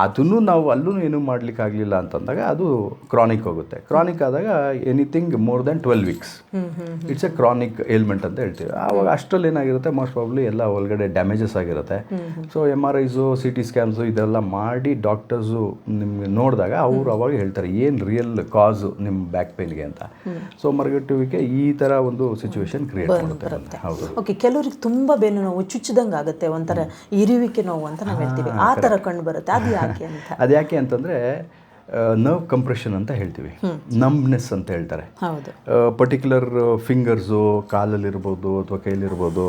ಅದನ್ನು ನಾವು ಅಲ್ಲೂ ಏನು ಮಾಡ್ಲಿಕ್ಕೆ ಆಗಲಿಲ್ಲ ಅಂತಂದಾಗ ಅದು ಕ್ರಾನಿಕ್ ಹೋಗುತ್ತೆ. ಕ್ರಾನಿಕ್ ಆದಾಗ anything more than twelve weeks it's a chronic ailment ಅಂತ ಹೇಳ್ತೀವಿ. ಆವಾಗ ಅಷ್ಟರಲ್ಲಿ ಏನಾಗಿರುತ್ತೆ? ಮೋಸ್ಟ್ ಪ್ರಾಬ್ಲಿ ಎಲ್ಲ ಒಳಗಡೆ ಡ್ಯಾಮೇಜಸ್ ಆಗಿರುತ್ತೆ. So M R Is C T scans ಇದೆಲ್ಲ ಮಾಡಿ ಡಾಕ್ಟರ್ಸು ನಿಮ್ಗೆ ನೋಡಿದಾಗ ಅವರು ಅವಾಗ ಹೇಳ್ತಾರೆ ಏನು ರಿಯಲ್ ಕಾಸು ನಿಮ್ಮ ಬ್ಯಾಕ್ ಪೇನ್ಗೆ ಅಂತ. ಸೊ ಮರಗಟ್ಟುವಿಕೆ ಈ ಥರ ಒಂದು ಸಿಚುವೇಶನ್ ಕ್ರಿಯೇಟ್ ಮಾಡುತ್ತೆ. ಹೌದು. ಓಕೆ ಕೆಲವರಿಗೆ ತುಂಬ ಬೆನ್ನು ನೋವು ಚುಚ್ಚಿದಂಗೆ ಆಗುತ್ತೆ ಒಂಥರ ಇರುವಿಕೆ ನೋವು ಅಂತ ನಾವು ಹೇಳ್ತೀವಿ. ಆ ಥರ ಕಂಡು ಬರುತ್ತೆ. ಅದು ಯಾಕೆ ಅಂತ? ಅದು ಯಾಕೆ ಅಂತಂದರೆ ನರ್ವ್ ಕಂಪ್ರೆಷನ್ ಅಂತ ಹೇಳ್ತೀವಿ. ನಂಬ್ನೆಸ್ ಅಂತ ಹೇಳ್ತಾರೆ. ಪರ್ಟಿಕ್ಯುಲರ್ ಫಿಂಗರ್ಸು ಕಾಲಲ್ಲಿರ್ಬೋದು ಅಥವಾ ಕೈಲಿರ್ಬೋದು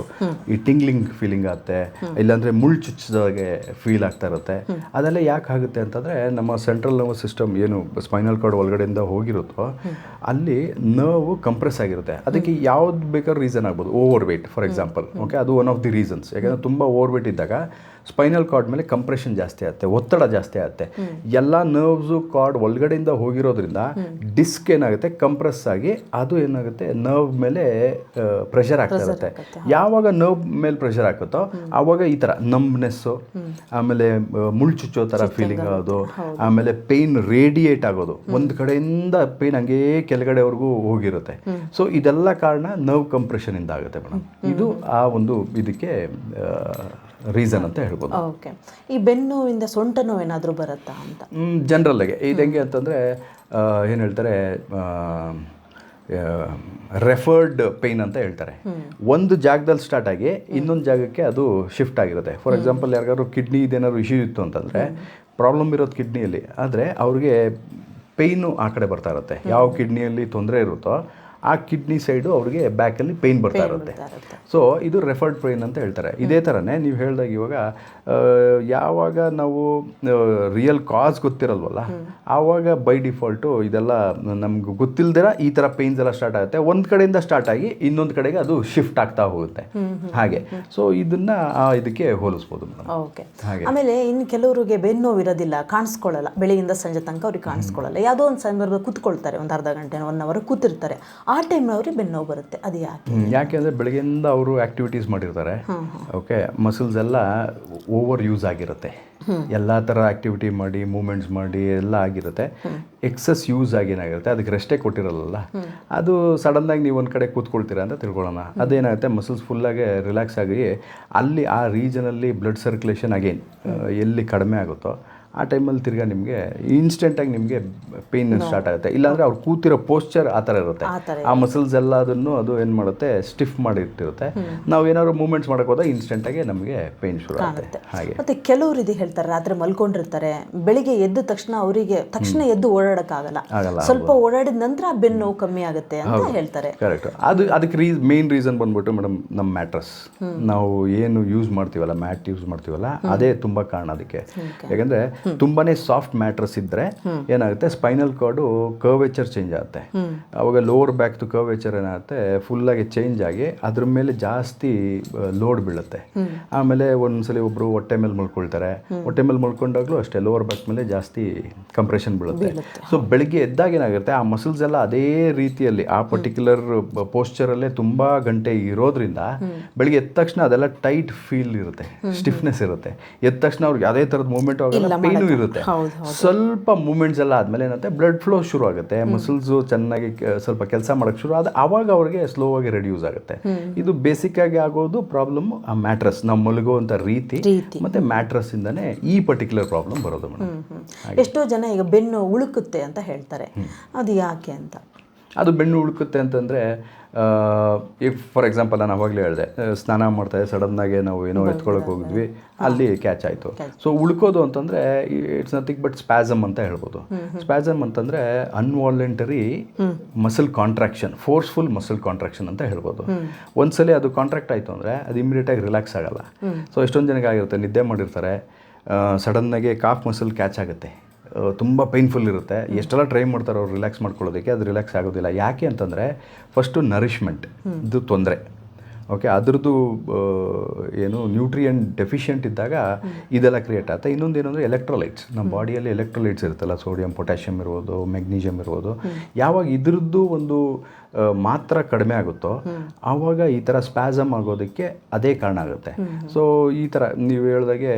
ಈ ಟಿಂಗ್ಲಿಂಗ್ ಫೀಲಿಂಗ್ ಆಗುತ್ತೆ ಇಲ್ಲಾಂದರೆ ಮುಳ್ಳು ಚುಚ್ಚಿದಾಗೆ ಫೀಲ್ ಆಗ್ತಾ ಇರುತ್ತೆ. ಅದೆಲ್ಲ ಯಾಕೆ ಆಗುತ್ತೆ ಅಂತಂದರೆ ನಮ್ಮ ಸೆಂಟ್ರಲ್ ನರ್ವಸ್ ಸಿಸ್ಟಮ್ ಏನು ಸ್ಪೈನಲ್ ಕಾರ್ಡ್ ಒಳಗಡೆಯಿಂದ ಹೋಗಿರುತ್ತೋ ಅಲ್ಲಿ ನರ್ವ್ ಕಂಪ್ರೆಸ್ ಆಗಿರುತ್ತೆ. ಅದಕ್ಕೆ ಯಾವ್ದು ಬೇಕಾದ್ರೂ ರೀಸನ್ ಆಗ್ಬೋದು. Over weight for example okay ಅದು ಒನ್ ಆಫ್ ದಿ ರೀಸನ್ಸ್ ಯಾಕಂದರೆ ತುಂಬ ಓವರ್ ವೆಯ್ಟ್ ಇದ್ದಾಗ ಸ್ಪೈನಲ್ ಕಾರ್ಡ್ ಮೇಲೆ ಕಂಪ್ರೆಷನ್ ಜಾಸ್ತಿ ಆಗುತ್ತೆ ಒತ್ತಡ ಜಾಸ್ತಿ ಆಗುತ್ತೆ. ಎಲ್ಲ ನರ್ವ್ಸು ಕಾರ್ಡ್ ಒಳಗಡೆಯಿಂದ ಹೋಗಿರೋದ್ರಿಂದ ಡಿಸ್ಕ್ ಏನಾಗುತ್ತೆ ಕಂಪ್ರೆಸ್ ಆಗಿ ಅದು ಏನಾಗುತ್ತೆ ನರ್ವ್ ಮೇಲೆ ಪ್ರೆಷರ್ ಆಗ್ತಾ ಇರುತ್ತೆ. ಯಾವಾಗ ನರ್ವ್ ಮೇಲೆ ಪ್ರೆಷರ್ ಹಾಕುತ್ತೋ ಆವಾಗ ಈ ಥರ ನಂಬ್ನೆಸ್ಸು ಆಮೇಲೆ ಮುಳ್ಚುಚ್ಚೋ ಥರ ಫೀಲಿಂಗ್ ಆಗೋದು ಆಮೇಲೆ ಪೇಯ್ನ್ ರೇಡಿಯೇಟ್ ಆಗೋದು. ಒಂದು ಕಡೆಯಿಂದ ಪೇಯ್ನ್ ಹಂಗೆ ಕೆಳಗಡೆವರೆಗೂ ಹೋಗಿರುತ್ತೆ. ಸೊ ಇದೆಲ್ಲ ಕಾರಣ ನರ್ವ್ ಕಂಪ್ರೆಷನಿಂದ ಆಗುತ್ತೆ ಮೇಡಮ್. ಇದು ಆ ಒಂದು ಇದಕ್ಕೆ ರೀಸನ್ ಅಂತ ಹೇಳ್ಬೋದು. ಓಕೆ ಈ ಬೆನ್ನು ನೋವಿಂದ ಸೊಂಟ ನೋವೇನಾದರೂ ಬರುತ್ತಾ ಅಂತ? ಜನರಲ್ಲಾಗೆ ಇದು ಹೆಂಗೆ ಅಂತಂದರೆ ಏನು ಹೇಳ್ತಾರೆ ರೆಫರ್ಡ್ ಪೇಯ್ನ್ ಅಂತ ಹೇಳ್ತಾರೆ. ಒಂದು ಜಾಗದಲ್ಲಿ ಸ್ಟಾರ್ಟ್ ಆಗಿ ಇನ್ನೊಂದು ಜಾಗಕ್ಕೆ ಅದು ಶಿಫ್ಟ್ ಆಗಿರುತ್ತೆ. ಫಾರ್ ಎಕ್ಸಾಂಪಲ್ ಯಾರಿಗಾದ್ರು ಕಿಡ್ನಿ ಇದೇನಾದ್ರು ಇಶ್ಯೂ ಇತ್ತು ಅಂತಂದರೆ ಪ್ರಾಬ್ಲಮ್ ಇರೋದು ಕಿಡ್ನಿಯಲ್ಲಿ ಆದರೆ ಅವ್ರಿಗೆ ಪೇಯ್ನು ಆ ಕಡೆ ಬರ್ತಾ ಇರುತ್ತೆ. ಯಾವ ಕಿಡ್ನಿಯಲ್ಲಿ ತೊಂದರೆ ಇರುತ್ತೋ ಆ ಕಿಡ್ನಿ ಸೈಡು ಅವ್ರಿಗೆ ಬ್ಯಾಕಲ್ಲಿ ಪೇಯ್ನ್ ಬರ್ತಾ ಇರುತ್ತೆ. ಸೊ ಇದು ರೆಫರ್ಡ್ ಪೇಯ್ನ್ ಅಂತ ಹೇಳ್ತಾರೆ. ಇದೇ ಥರನೇ ನೀವು ಹೇಳಿದಾಗ ಇವಾಗ ಯಾವಾಗ ನಾವು ರಿಯಲ್ ಕಾಸ್ ಗೊತ್ತಿರಲ್ವಲ್ಲ ಆವಾಗ ಬೈ ಡಿಫಾಲ್ಟು ಇದೆಲ್ಲ ನಮ್ಗೆ ಗೊತ್ತಿಲ್ದಿರ ಈ ಥರ ಪೇಯ್ನ್ಸ್ ಎಲ್ಲ ಸ್ಟಾರ್ಟ್ ಆಗುತ್ತೆ. ಒಂದು ಕಡೆಯಿಂದ ಸ್ಟಾರ್ಟ್ ಆಗಿ ಇನ್ನೊಂದು ಕಡೆಗೆ ಅದು ಶಿಫ್ಟ್ ಆಗ್ತಾ ಹೋಗುತ್ತೆ. ಹಾಗೆ. ಸೊ ಇದನ್ನ ಇದಕ್ಕೆ ಹೋಲಿಸ್ಬೋದು ಓಕೆ. ಆಮೇಲೆ ಇನ್ನು ಕೆಲವರಿಗೆ ಬೆನ್ನು ಇರೋದಿಲ್ಲ ಕಾಣಿಸ್ಕೊಳ್ಳಲ್ಲ. ಬೆಳಗಿಂದ ಸಂಜೆ ತನಕ ಅವ್ರಿಗೆ ಕಾಣಿಸ್ಕೊಳ್ಳಲ್ಲ. ಯಾವುದೋ ಒಂದು ಸಂದರ್ಭ ಕೂತ್ಕೊಳ್ತಾರೆ. ಒಂದು ಅರ್ಧ ಗಂಟೆ ಒನ್ ಅವರ್ ಕೂತಿರ್ತಾರೆ. ಆ ಟೈಮ್ನವ್ರಿಗೆ ಬೆನ್ನು ನೋವು ಬರುತ್ತೆ. ಅದು ಯಾಕೆ? ಯಾಕೆಂದರೆ ಯಾಕೆ ಅಂದರೆ ಬೆಳಗ್ಗೆಯಿಂದ ಅವರು ಆ್ಯಕ್ಟಿವಿಟೀಸ್ ಮಾಡಿರ್ತಾರೆ. ಓಕೆ ಮಸಲ್ಸ್ ಎಲ್ಲ ಓವರ್ ಯೂಸ್ ಆಗಿರುತ್ತೆ. ಎಲ್ಲ ಥರ ಆ್ಯಕ್ಟಿವಿಟಿ ಮಾಡಿ ಮೂಮೆಂಟ್ಸ್ ಮಾಡಿ ಎಲ್ಲ ಆಗಿರುತ್ತೆ. ಎಕ್ಸಸ್ ಯೂಸ್ ಆಗಿ ಏನಾಗಿರುತ್ತೆ? ಅದಕ್ಕೆ ರೆಸ್ಟೇ ಕೊಟ್ಟಿರಲ್ಲ ಅದು ಸಡನ್ನಾಗಿ ನೀವು ಒಂದು ಕಡೆ ಕೂತ್ಕೊಳ್ತೀರಾ ಅಂತ ತಿಳ್ಕೊಳ್ಳೋಣ. ಅದೇನಾಗುತ್ತೆ? ಮಸಲ್ಸ್ ಫುಲ್ಲಾಗಿ ರಿಲ್ಯಾಕ್ಸ್ ಆಗಿ ಅಲ್ಲಿ ಆ ರೀಜನಲ್ಲಿ ಬ್ಲಡ್ ಸರ್ಕ್ಯುಲೇಷನ್ ಅಗೇನ್ ಎಲ್ಲಿ ಕಡಿಮೆ ಆಗುತ್ತೋ ಆ ಟೈಮಲ್ಲಿ ತಿರ್ಗಾ ನಿಮಗೆ ಇನ್ಸ್ಟೆಂಟಾಗಿ ನಿಮಗೆ ಪೇಯ್ನ್ ಸ್ಟಾರ್ಟ್ ಆಗುತ್ತೆ. ಇಲ್ಲಾಂದರೆ ಅವ್ರು ಕೂತಿರೋ ಪೋಸ್ಚರ್ ಆ ಥರ ಇರುತ್ತೆ. ಆ ಮಸಲ್ಸ್ ಎಲ್ಲ ಅದನ್ನು ಅದು ಏನು ಮಾಡುತ್ತೆ? ಸ್ಟಿಫ್ ಮಾಡಿಟ್ಟಿರುತ್ತೆ. ನಾವು ಏನಾದ್ರು ಮೂವ್ಮೆಂಟ್ಸ್ ಮಾಡೋಕೆ ಹೋದಾಗ ಇನ್ಸ್ಟೆಂಟಾಗಿ ನಮಗೆ ಪೇಯ್ನ್ ಶುರು ಆಗುತ್ತೆ. ಹಾಗೆ. ಮತ್ತೆ ಕೆಲವರು ಇದು ಹೇಳ್ತಾರೆ ರಾತ್ರಿ ಮಲ್ಕೊಂಡಿರ್ತಾರೆ ಬೆಳಿಗ್ಗೆ ಎದ್ದ ತಕ್ಷಣ ಅವರಿಗೆ ತಕ್ಷಣ ಎದ್ದು ಓಡಾಡೋಕ್ಕಾಗಲ್ಲ. ಆಗಲ್ಲ, ಸ್ವಲ್ಪ ಓಡಾಡಿದ ನಂತರ ಬೆನ್ನು ನೋವು ಕಮ್ಮಿ ಆಗುತ್ತೆ ಅಂತ ಹೇಳ್ತಾರೆ. ಕರೆಕ್ಟ್ ಅದು ಅದಕ್ಕೆ ರೀ ಮೇನ್ ರೀಸನ್ ಬಂದ್ಬಿಟ್ಟು ಮೇಡಮ್ ನಮ್ಮ ಮ್ಯಾಟ್ರಸ್ ನಾವು ಏನು ಯೂಸ್ ಮಾಡ್ತೀವಲ್ಲ ಮ್ಯಾಟ್ ಯೂಸ್ ಮಾಡ್ತೀವಲ್ಲ ಅದೇ ತುಂಬ ಕಾರಣ ಅದಕ್ಕೆ. ಯಾಕಂದರೆ ತುಂಬಾನೇ ಸಾಫ್ಟ್ ಮ್ಯಾಟ್ರಸ್ ಇದ್ದರೆ ಏನಾಗುತ್ತೆ? ಸ್ಪೈನಲ್ ಕಾರ್ಡು ಕರ್ವೇಚರ್ ಚೇಂಜ್ ಆಗುತ್ತೆ. ಅವಾಗ ಲೋವರ್ ಬ್ಯಾಕ್ ಟು ಕರ್ವೇಚರ್ ಏನಾಗುತ್ತೆ? ಫುಲ್ ಆಗಿ ಚೇಂಜ್ ಆಗಿ ಅದ್ರ ಮೇಲೆ ಜಾಸ್ತಿ ಲೋಡ್ ಬೀಳುತ್ತೆ. ಆಮೇಲೆ ಒಂದ್ಸಲಿ ಒಬ್ರು ಹೊಟ್ಟೆ ಮೇಲೆ ಮಲ್ಕೊಳ್ತಾರೆ. ಹೊಟ್ಟೆ ಮೇಲೆ ಮಲ್ಕೊಂಡಾಗ್ಲೂ ಅಷ್ಟೇ ಲೋವರ್ ಬ್ಯಾಕ್ ಮೇಲೆ ಜಾಸ್ತಿ ಕಂಪ್ರೆಷನ್ ಬೀಳುತ್ತೆ. ಸೊ ಬೆಳಿಗ್ಗೆ ಎದ್ದಾಗ ಏನಾಗುತ್ತೆ? ಆ ಮಸಲ್ಸ್ ಎಲ್ಲ ಅದೇ ರೀತಿಯಲ್ಲಿ ಆ ಪರ್ಟಿಕ್ಯುಲರ್ ಪೋಸ್ಚರಲ್ಲೇ ತುಂಬಾ ಗಂಟೆ ಇರೋದ್ರಿಂದ ಬೆಳಿಗ್ಗೆ ಎದ್ದ ತಕ್ಷಣ ಅದೆಲ್ಲ ಟೈಟ್ ಫೀಲ್ ಇರುತ್ತೆ. ಸ್ಟಿಫ್ನೆಸ್ ಇರುತ್ತೆ. ಎದ್ದ ತಕ್ಷಣ ಅವ್ರಿಗೆ ಯಾವುದೇ ಥರದ ಮೂಮೆಂಟ್ ಆಗಲ್ಲ ಪೇನು ಇರುತ್ತೆ. ಸ್ವಲ್ಪ ಮೂಮೆಂಟ್ಸ್ ಎಲ್ಲ ಆದಮೇಲೆ ಏನಂತೆ ಬ್ಲಡ್ ಫ್ಲೋ ಶುರು ಆಗುತ್ತೆ ಮಸಲ್ಸು ಚೆನ್ನಾಗಿ ಸ್ವಲ್ಪ ಕೆಲಸ ಮಾಡೋಕ್ಕೆ ಶುರು ಆದ ಆವಾಗ ಅವ್ರಿಗೆ ಸ್ಲೋ ಆಗಿ ರೆಡ್ಯೂಸ್ ಆಗುತ್ತೆ. ಇದು ಬೇಸಿಕ್ ಆಗಿ ಆಗೋದು ಪ್ರಾಬ್ಲಮ್ ಆ ಮ್ಯಾಟ್ರಸ್ ನಾವು ಮಲಗುವಂಥ ರೀತಿ ರೀತಿ. ಮತ್ತೆ ಮ್ಯಾಟ್ರಸ್ ಇಂದನೇ ಈ ಪರ್ಟಿಕ್ಯುಲರ್ ಪ್ರಾಬ್ಲಮ್ ಬರೋದು ಮೇಡಮ್. ಎಷ್ಟೋ ಜನ ಈಗ ಬೆನ್ನು ಉಳುಕುತ್ತೆ ಅಂತ ಹೇಳ್ತಾರೆ. ಅದು ಯಾಕೆ ಅಂತ? ಅದು ಬೆನ್ನು ಉಳುಕುತ್ತೆ ಅಂತಂದರೆ ಇಫ್ ಫಾರ್ ಎಕ್ಸಾಂಪಲ್ ನಾನು ಅವಾಗಲೇ ಹೇಳಿದೆ ಸ್ನಾನ ಮಾಡ್ತಾ ಸಡನ್ನಾಗೆ ನಾವು ಏನೋ ಎತ್ಕೊಳ್ಳೋಕೆ ಹೋಗಿದ್ವಿ ಅಲ್ಲಿ ಕ್ಯಾಚ್ ಆಯಿತು. ಸೊ ಉಳ್ಕೋದು ಅಂತಂದರೆ ಇಟ್ಸ್ ನಥಿಂಗ್ ಬಟ್ ಸ್ಪ್ಯಾಸಮ್ ಅಂತ ಹೇಳ್ಬೋದು. ಸ್ಪ್ಯಾಸಮ್ ಅಂತಂದರೆ involuntary muscle contraction forceful muscle contraction ಅಂತ ಹೇಳ್ಬೋದು. ಒಂದ್ಸಲಿ ಅದು ಕಾಂಟ್ರಾಕ್ಟ್ ಆಯಿತು ಅಂದರೆ ಅದು ಇಮಿಡಿಯೇಟಾಗಿ ರಿಲ್ಯಾಕ್ಸ್ ಆಗಲ್ಲ. ಸೊ ಎಷ್ಟೊಂದು ಜನಕ್ಕೆ ಆಗಿರುತ್ತೆ ನಿದ್ದೆ ಮಾಡಿರ್ತಾರೆ ಸಡನ್ನಾಗೆ ಕಾಫ್ ಮಸಲ್ ಕ್ಯಾಚ್ ಆಗುತ್ತೆ. ತುಂಬ ಪೈನ್ಫುಲ್ ಇರುತ್ತೆ. ಎಷ್ಟೆಲ್ಲ ಟ್ರೈ ಮಾಡ್ತಾರೆ ಅವ್ರು ರಿಲ್ಯಾಕ್ಸ್ ಮಾಡ್ಕೊಳ್ಳೋದಕ್ಕೆ ಅದು ರಿಲ್ಯಾಕ್ಸ್ ಆಗೋದಿಲ್ಲ. ಯಾಕೆ ಅಂತಂದರೆ ಫಸ್ಟು ನರಿಷ್ಮೆಂಟ್ ಇದು ತೊಂದರೆ. ಓಕೆ ಅದ್ರದ್ದು ಏನು ನ್ಯೂಟ್ರಿಯನ್ ಡೆಫಿಷಿಯೆಂಟ್ ಇದ್ದಾಗ ಇದೆಲ್ಲ ಕ್ರಿಯೇಟ್ ಆಗುತ್ತೆ. ಇನ್ನೊಂದು ಏನಂದರೆ ಎಲೆಕ್ಟ್ರೋಲೈಟ್ಸ್ ನಮ್ಮ ಬಾಡಿಯಲ್ಲಿ ಎಲೆಕ್ಟ್ರೋಲೈಟ್ಸ್ ಇರುತ್ತಲ್ಲ ಸೋಡಿಯಂ ಪೊಟ್ಯಾಷಿಯಮ್ ಇರ್ಬೋದು ಮೆಗ್ನೀಷಿಯಂ ಇರ್ಬೋದು. ಯಾವಾಗ ಇದ್ರದ್ದು ಒಂದು ಮಾತ್ರ ಕಡಿಮೆ ಆಗುತ್ತೋ ಆವಾಗ ಈ ಥರ ಸ್ಪ್ಯಾಸಮ್ ಆಗೋದಕ್ಕೆ ಅದೇ ಕಾರಣ ಆಗುತ್ತೆ. ಸೊ ಈ ಥರ ನೀವು ಹೇಳ್ದಾಗೆ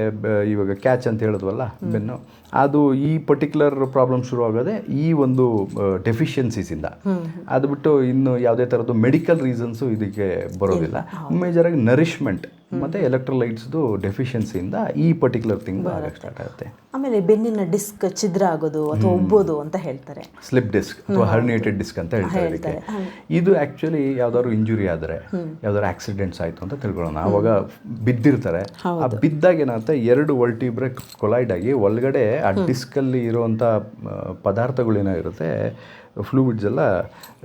ಇವಾಗ ಕ್ಯಾಚ್ ಅಂತ ಹೇಳಿದ್ವಲ್ಲ ಬೆನ್ನು ಅದು ಈ ಪರ್ಟಿಕ್ಯುಲರ್ ಪ್ರಾಬ್ಲಮ್ ಶುರು ಆಗೋದೇ ಈ ಒಂದು ಡೆಫಿಷಿಯನ್ಸೀಸಿಂದ ಅದು ಬಿಟ್ಟು ಇನ್ನು ಯಾವುದೇ ಥರದ್ದು ಮೆಡಿಕಲ್ ರೀಸನ್ಸು ಇದಕ್ಕೆ ಬರೋದಿಲ್ಲ. ಮೇಜರಾಗಿ ನರಿಷ್ಮೆಂಟ್ ಮತ್ತು ಎಲೆಕ್ಟ್ರೋಲೈಟ್ಸ್ದು ಡೆಫಿಷಿಯನ್ಸಿಯಿಂದ ಈ ಪರ್ಟಿಕ್ಯುಲರ್ ಥಿಂಗ್ ಆಗಕ್ಕೆ ಸ್ಟಾರ್ಟ್ ಆಗುತ್ತೆ. ಆಮೇಲೆ ಬೆನ್ನಿನ ಡಿಸ್ಕ್ ಛಿದ್ರ ಆಗೋದು ಅಥವಾ ಒಬ್ಬೋದು ಅಂತ ಹೇಳ್ತಾರೆ. ಸ್ಲಿಪ್ ಡಿಸ್ಕ್ ಅಥವಾ ಹರ್ನಿಯೇಟೆಡ್ ಡಿಸ್ಕ್ ಅಂತ ಹೇಳ್ತಾರೆ ಇದಕ್ಕೆ ಇದು ಆ್ಯಕ್ಚುಲಿ ಯಾವ್ದಾದ್ರು ಇಂಜುರಿ ಆದರೆ ಯಾವ್ದಾದ್ರು ಆಕ್ಸಿಡೆಂಟ್ಸ್ ಆಯಿತು ಅಂತ ತಿಳ್ಕೊಳ್ಳೋಣ. ಆವಾಗ ಬಿದ್ದಿರ್ತಾರೆ. ಆ ಬಿದ್ದಾಗ ಏನಾಗುತ್ತೆ ಎರಡು ವರ್ಟಿಬ್ರೆ ಕೊಲೈಡ್ ಆಗಿ ಒಳಗಡೆ ಆ ಡಿಸ್ಕಲ್ಲಿ ಇರುವಂಥ ಪದಾರ್ಥಗಳು ಏನೋ ಇರುತ್ತೆ ಫ್ಲೂಯಿಡ್ಸ್ ಎಲ್ಲ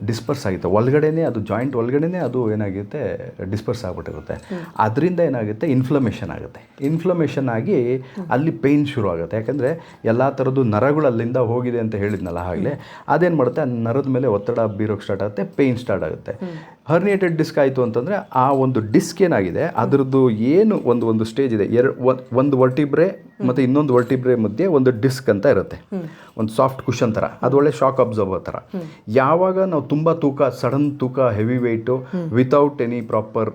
ಡಿಸ್ಪರ್ಸ್ ಆಗುತ್ತೆ. ಒಳಗಡೆನೇ ಅದು ಜಾಯಿಂಟ್ ಒಳಗಡೆನೆ ಅದು ಏನಾಗುತ್ತೆ? ಡಿಸ್ಪರ್ಸ್ ಆಗಿಬಿಟ್ಟಿರುತ್ತೆ. ಅದರಿಂದ ಏನಾಗುತ್ತೆ? ಇನ್ಫ್ಲಮೇಷನ್ ಆಗುತ್ತೆ. ಇನ್ಫ್ಲಮೇಷನ್ ಆಗಿ ಅಲ್ಲಿ ಪೇಯ್ನ್ ಶುರು ಆಗುತ್ತೆ ಯಾಕಂದರೆ ಎಲ್ಲ ಥರದ್ದು ನರಗಳು ಅಲ್ಲಿಂದ ಹೋಗಿದೆ ಅಂತ ಹೇಳಿದ್ನಲ್ಲ ಆಗಲೇ ಅದೇನು ಮಾಡುತ್ತೆ? ಆ ನರದ ಮೇಲೆ ಒತ್ತಡ ಬೀರೋಕ್ಕೆ ಸ್ಟಾರ್ಟ್ ಆಗುತ್ತೆ ಪೇಯ್ನ್ ಸ್ಟಾರ್ಟ್ ಆಗುತ್ತೆ. ಹರ್ನಿಯೇಟೆಡ್ ಡಿಸ್ಕ್ ಆಯಿತು ಅಂತಂದರೆ ಆ ಒಂದು ಡಿಸ್ಕ್ ಏನಾಗಿದೆ? ಅದರದ್ದು ಏನು ಒಂದು ಒಂದು ಸ್ಟೇಜ್ ಇದೆ. ಎರಡು ಒಂದು ವರ್ಟಿಬ್ರೆ ಮತ್ತು ಇನ್ನೊಂದು ವರ್ಟಿಬ್ರೆ ಮಧ್ಯೆ ಒಂದು ಡಿಸ್ಕ್ ಅಂತ ಇರುತ್ತೆ. ಒಂದು ಸಾಫ್ಟ್ ಕುಷನ್ ಥರ ಅದು ಒಳ್ಳೆ ಶಾಕ್ ಅಬ್ಸರ್ವರ್ ಥರ ಯಾವಾಗ ನಾವು ತುಂಬ ತೂಕ ಸಡನ್ ತೂಕ heavy weight without any proper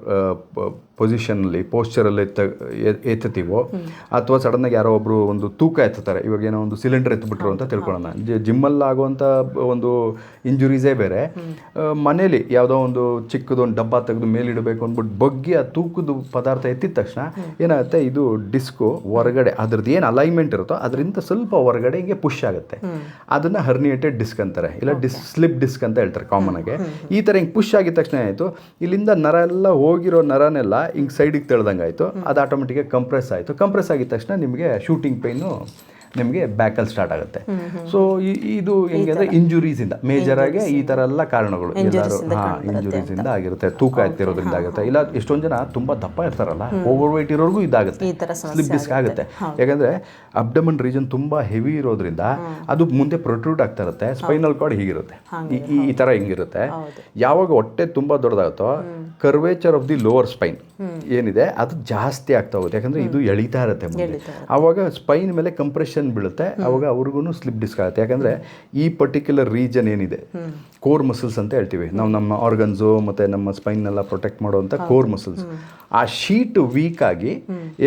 ಪೊಸಿಷನಲ್ಲಿ ಪೋಶ್ಚರಲ್ಲಿ ಎತ್ತ ಎತ್ತುತ್ತೀವೋ ಅಥವಾ ಸಡನ್ನಾಗಿ ಯಾರೋ ಒಬ್ಬರು ಒಂದು ತೂಕ ಎತ್ತುತ್ತಾರೆ ಇವಾಗ ಏನೋ ಒಂದು ಸಿಲಿಂಡರ್ ಎತ್ತಿಬಿಟ್ರು ಅಂತ ತಿಳ್ಕೊಳ್ಳೋಣ. ಜಿಮ್ಮಲ್ಲಿ ಆಗುವಂಥ ಒಂದು ಇಂಜುರೀಸೇ ಬೇರೆ. ಮನೇಲಿ ಯಾವುದೋ ಒಂದು ಚಿಕ್ಕದೊಂದು ಡಬ್ಬ ತೆಗೆದು ಮೇಲಿಡಬೇಕು ಅಂದ್ಬಿಟ್ಟು ಬಗ್ಗಿ ಆ ತೂಕದ ಪದಾರ್ಥ ಎತ್ತಿದ ತಕ್ಷಣ ಏನಾಗುತ್ತೆ? ಇದು ಡಿಸ್ಕು ಹೊರಗಡೆ ಅದ್ರದ್ದು ಏನು ಅಲೈನ್ಮೆಂಟ್ ಇರುತ್ತೋ ಅದರಿಂದ ಸ್ವಲ್ಪ ಹೊರಗಡೆ ಹಿಂಗೆ ಪುಷ್ ಆಗುತ್ತೆ ಅದನ್ನ ಹರ್ನಿಯೇಟೆಡ್ ಡಿಸ್ಕ್ ಅಂತಾರೆ ಇಲ್ಲ ಡಿಸ್ ಸ್ಲಿಪ್ ಡಿಸ್ಕ್ ಅಂತ ಹೇಳ್ತಾರೆ ಕಾಮನ್ ಆಗಿ. ಈ ಥರ ಹಿಂಗೆ ಪುಷ್ ಆಗಿದ ತಕ್ಷಣ ಆಯಿತು ಇಲ್ಲಿಂದ ನರ ಎಲ್ಲ ಹೋಗಿರೋ ನರನೆಲ್ಲ ಹಿಂಗೆ ಸೈಡಿಗೆ ತೆಳ್ದಂಗೆ ಆಯಿತು ಅದು ಆಟೋಮೆಟಿಕ್ಕಾಗಿ ಕಂಪ್ರೆಸ್ ಆಯಿತು. ಕಂಪ್ರೆಸ್ ಆಗಿದ ತಕ್ಷಣ ನಿಮಗೆ ಶೂಟಿಂಗ್ ಪೈನು ನಿಮಗೆ ಬ್ಯಾಕಲ್ ಸ್ಟಾರ್ಟ್ ಆಗುತ್ತೆ. ಸೊ ಇದು ಹೆಂಗೆ ಅಂದರೆ ಇಂಜುರೀಸಿಂದ ಮೇಜರ್ ಆಗಿ ಈ ಥರ ಎಲ್ಲ ಕಾರಣಗಳು. ಎಲ್ಲರೂ ಹಾಂ ಇಂಜುರೀಸಿಂದ ಆಗಿರುತ್ತೆ. ತೂಕ ಎತ್ತಿರೋದ್ರಿಂದ ಆಗುತ್ತೆ. ಇಲ್ಲ ಎಷ್ಟೊಂದು ಜನ ತುಂಬ ದಪ್ಪ ಇರ್ತಾರಲ್ಲ ಓವರ್ ವೈಟ್ ಇರೋರ್ಗೂ ಇದಾಗುತ್ತೆ. ಸ್ಲಿಪ್ ಡಿಸ್ಕ್ ಆಗುತ್ತೆ. ಯಾಕಂದ್ರೆ ಅಬ್ಡಮನ್ ರೀಜನ್ ತುಂಬಾ ಹೆವಿ ಇರೋದ್ರಿಂದ ಅದು ಮುಂದೆ ಪ್ರೊಟ್ರೂಟ್ ಆಗ್ತಾ ಇರುತ್ತೆ ಸ್ಪೈನಲ್ ಕಾರ್ಡ್ ಹೀಗಿರುತ್ತೆ. ಈ ತರ ಹಿಂಗಿರುತ್ತೆ. ಯಾವಾಗ ಹೊಟ್ಟೆ ತುಂಬಾ ದೊಡ್ಡದಾಗುತ್ತೋ curvature of the lower spine ಏನಿದೆ ಅದು ಜಾಸ್ತಿ ಆಗ್ತಾ ಹೋಗುತ್ತೆ. ಯಾಕಂದ್ರೆ ಇದು ಎಳಿತಾ ಇರುತ್ತೆ ಮುಂದೆ. ಆವಾಗ ಸ್ಪೈನ್ ಮೇಲೆ ಕಂಪ್ರೆಷನ್ ಬೀಳುತ್ತೆ, ಅವಾಗ ಅವ್ರಿಗೂ ಸ್ಲಿಪ್ ಡಿಸ್ಕ್ ಆಗುತ್ತೆ. ಯಾಕಂದ್ರೆ ಈ ಪರ್ಟಿಕ್ಯುಲರ್ ರೀಜನ್ ಏನಿದೆ ಕೋರ್ ಮಸಲ್ಸ್ ಅಂತ ಹೇಳ್ತೀವಿ. ನಾವು ನಮ್ಮ ಆರ್ಗನ್ಸು ಮತ್ತೆ ನಮ್ಮ ಸ್ಪೈನ್ ಎಲ್ಲ ಪ್ರೊಟೆಕ್ಟ್ ಮಾಡುವಂಥ ಕೋರ್ ಮಸಲ್ಸ್ ಆ ಶೀಟ್ ವೀಕ್ ಆಗಿ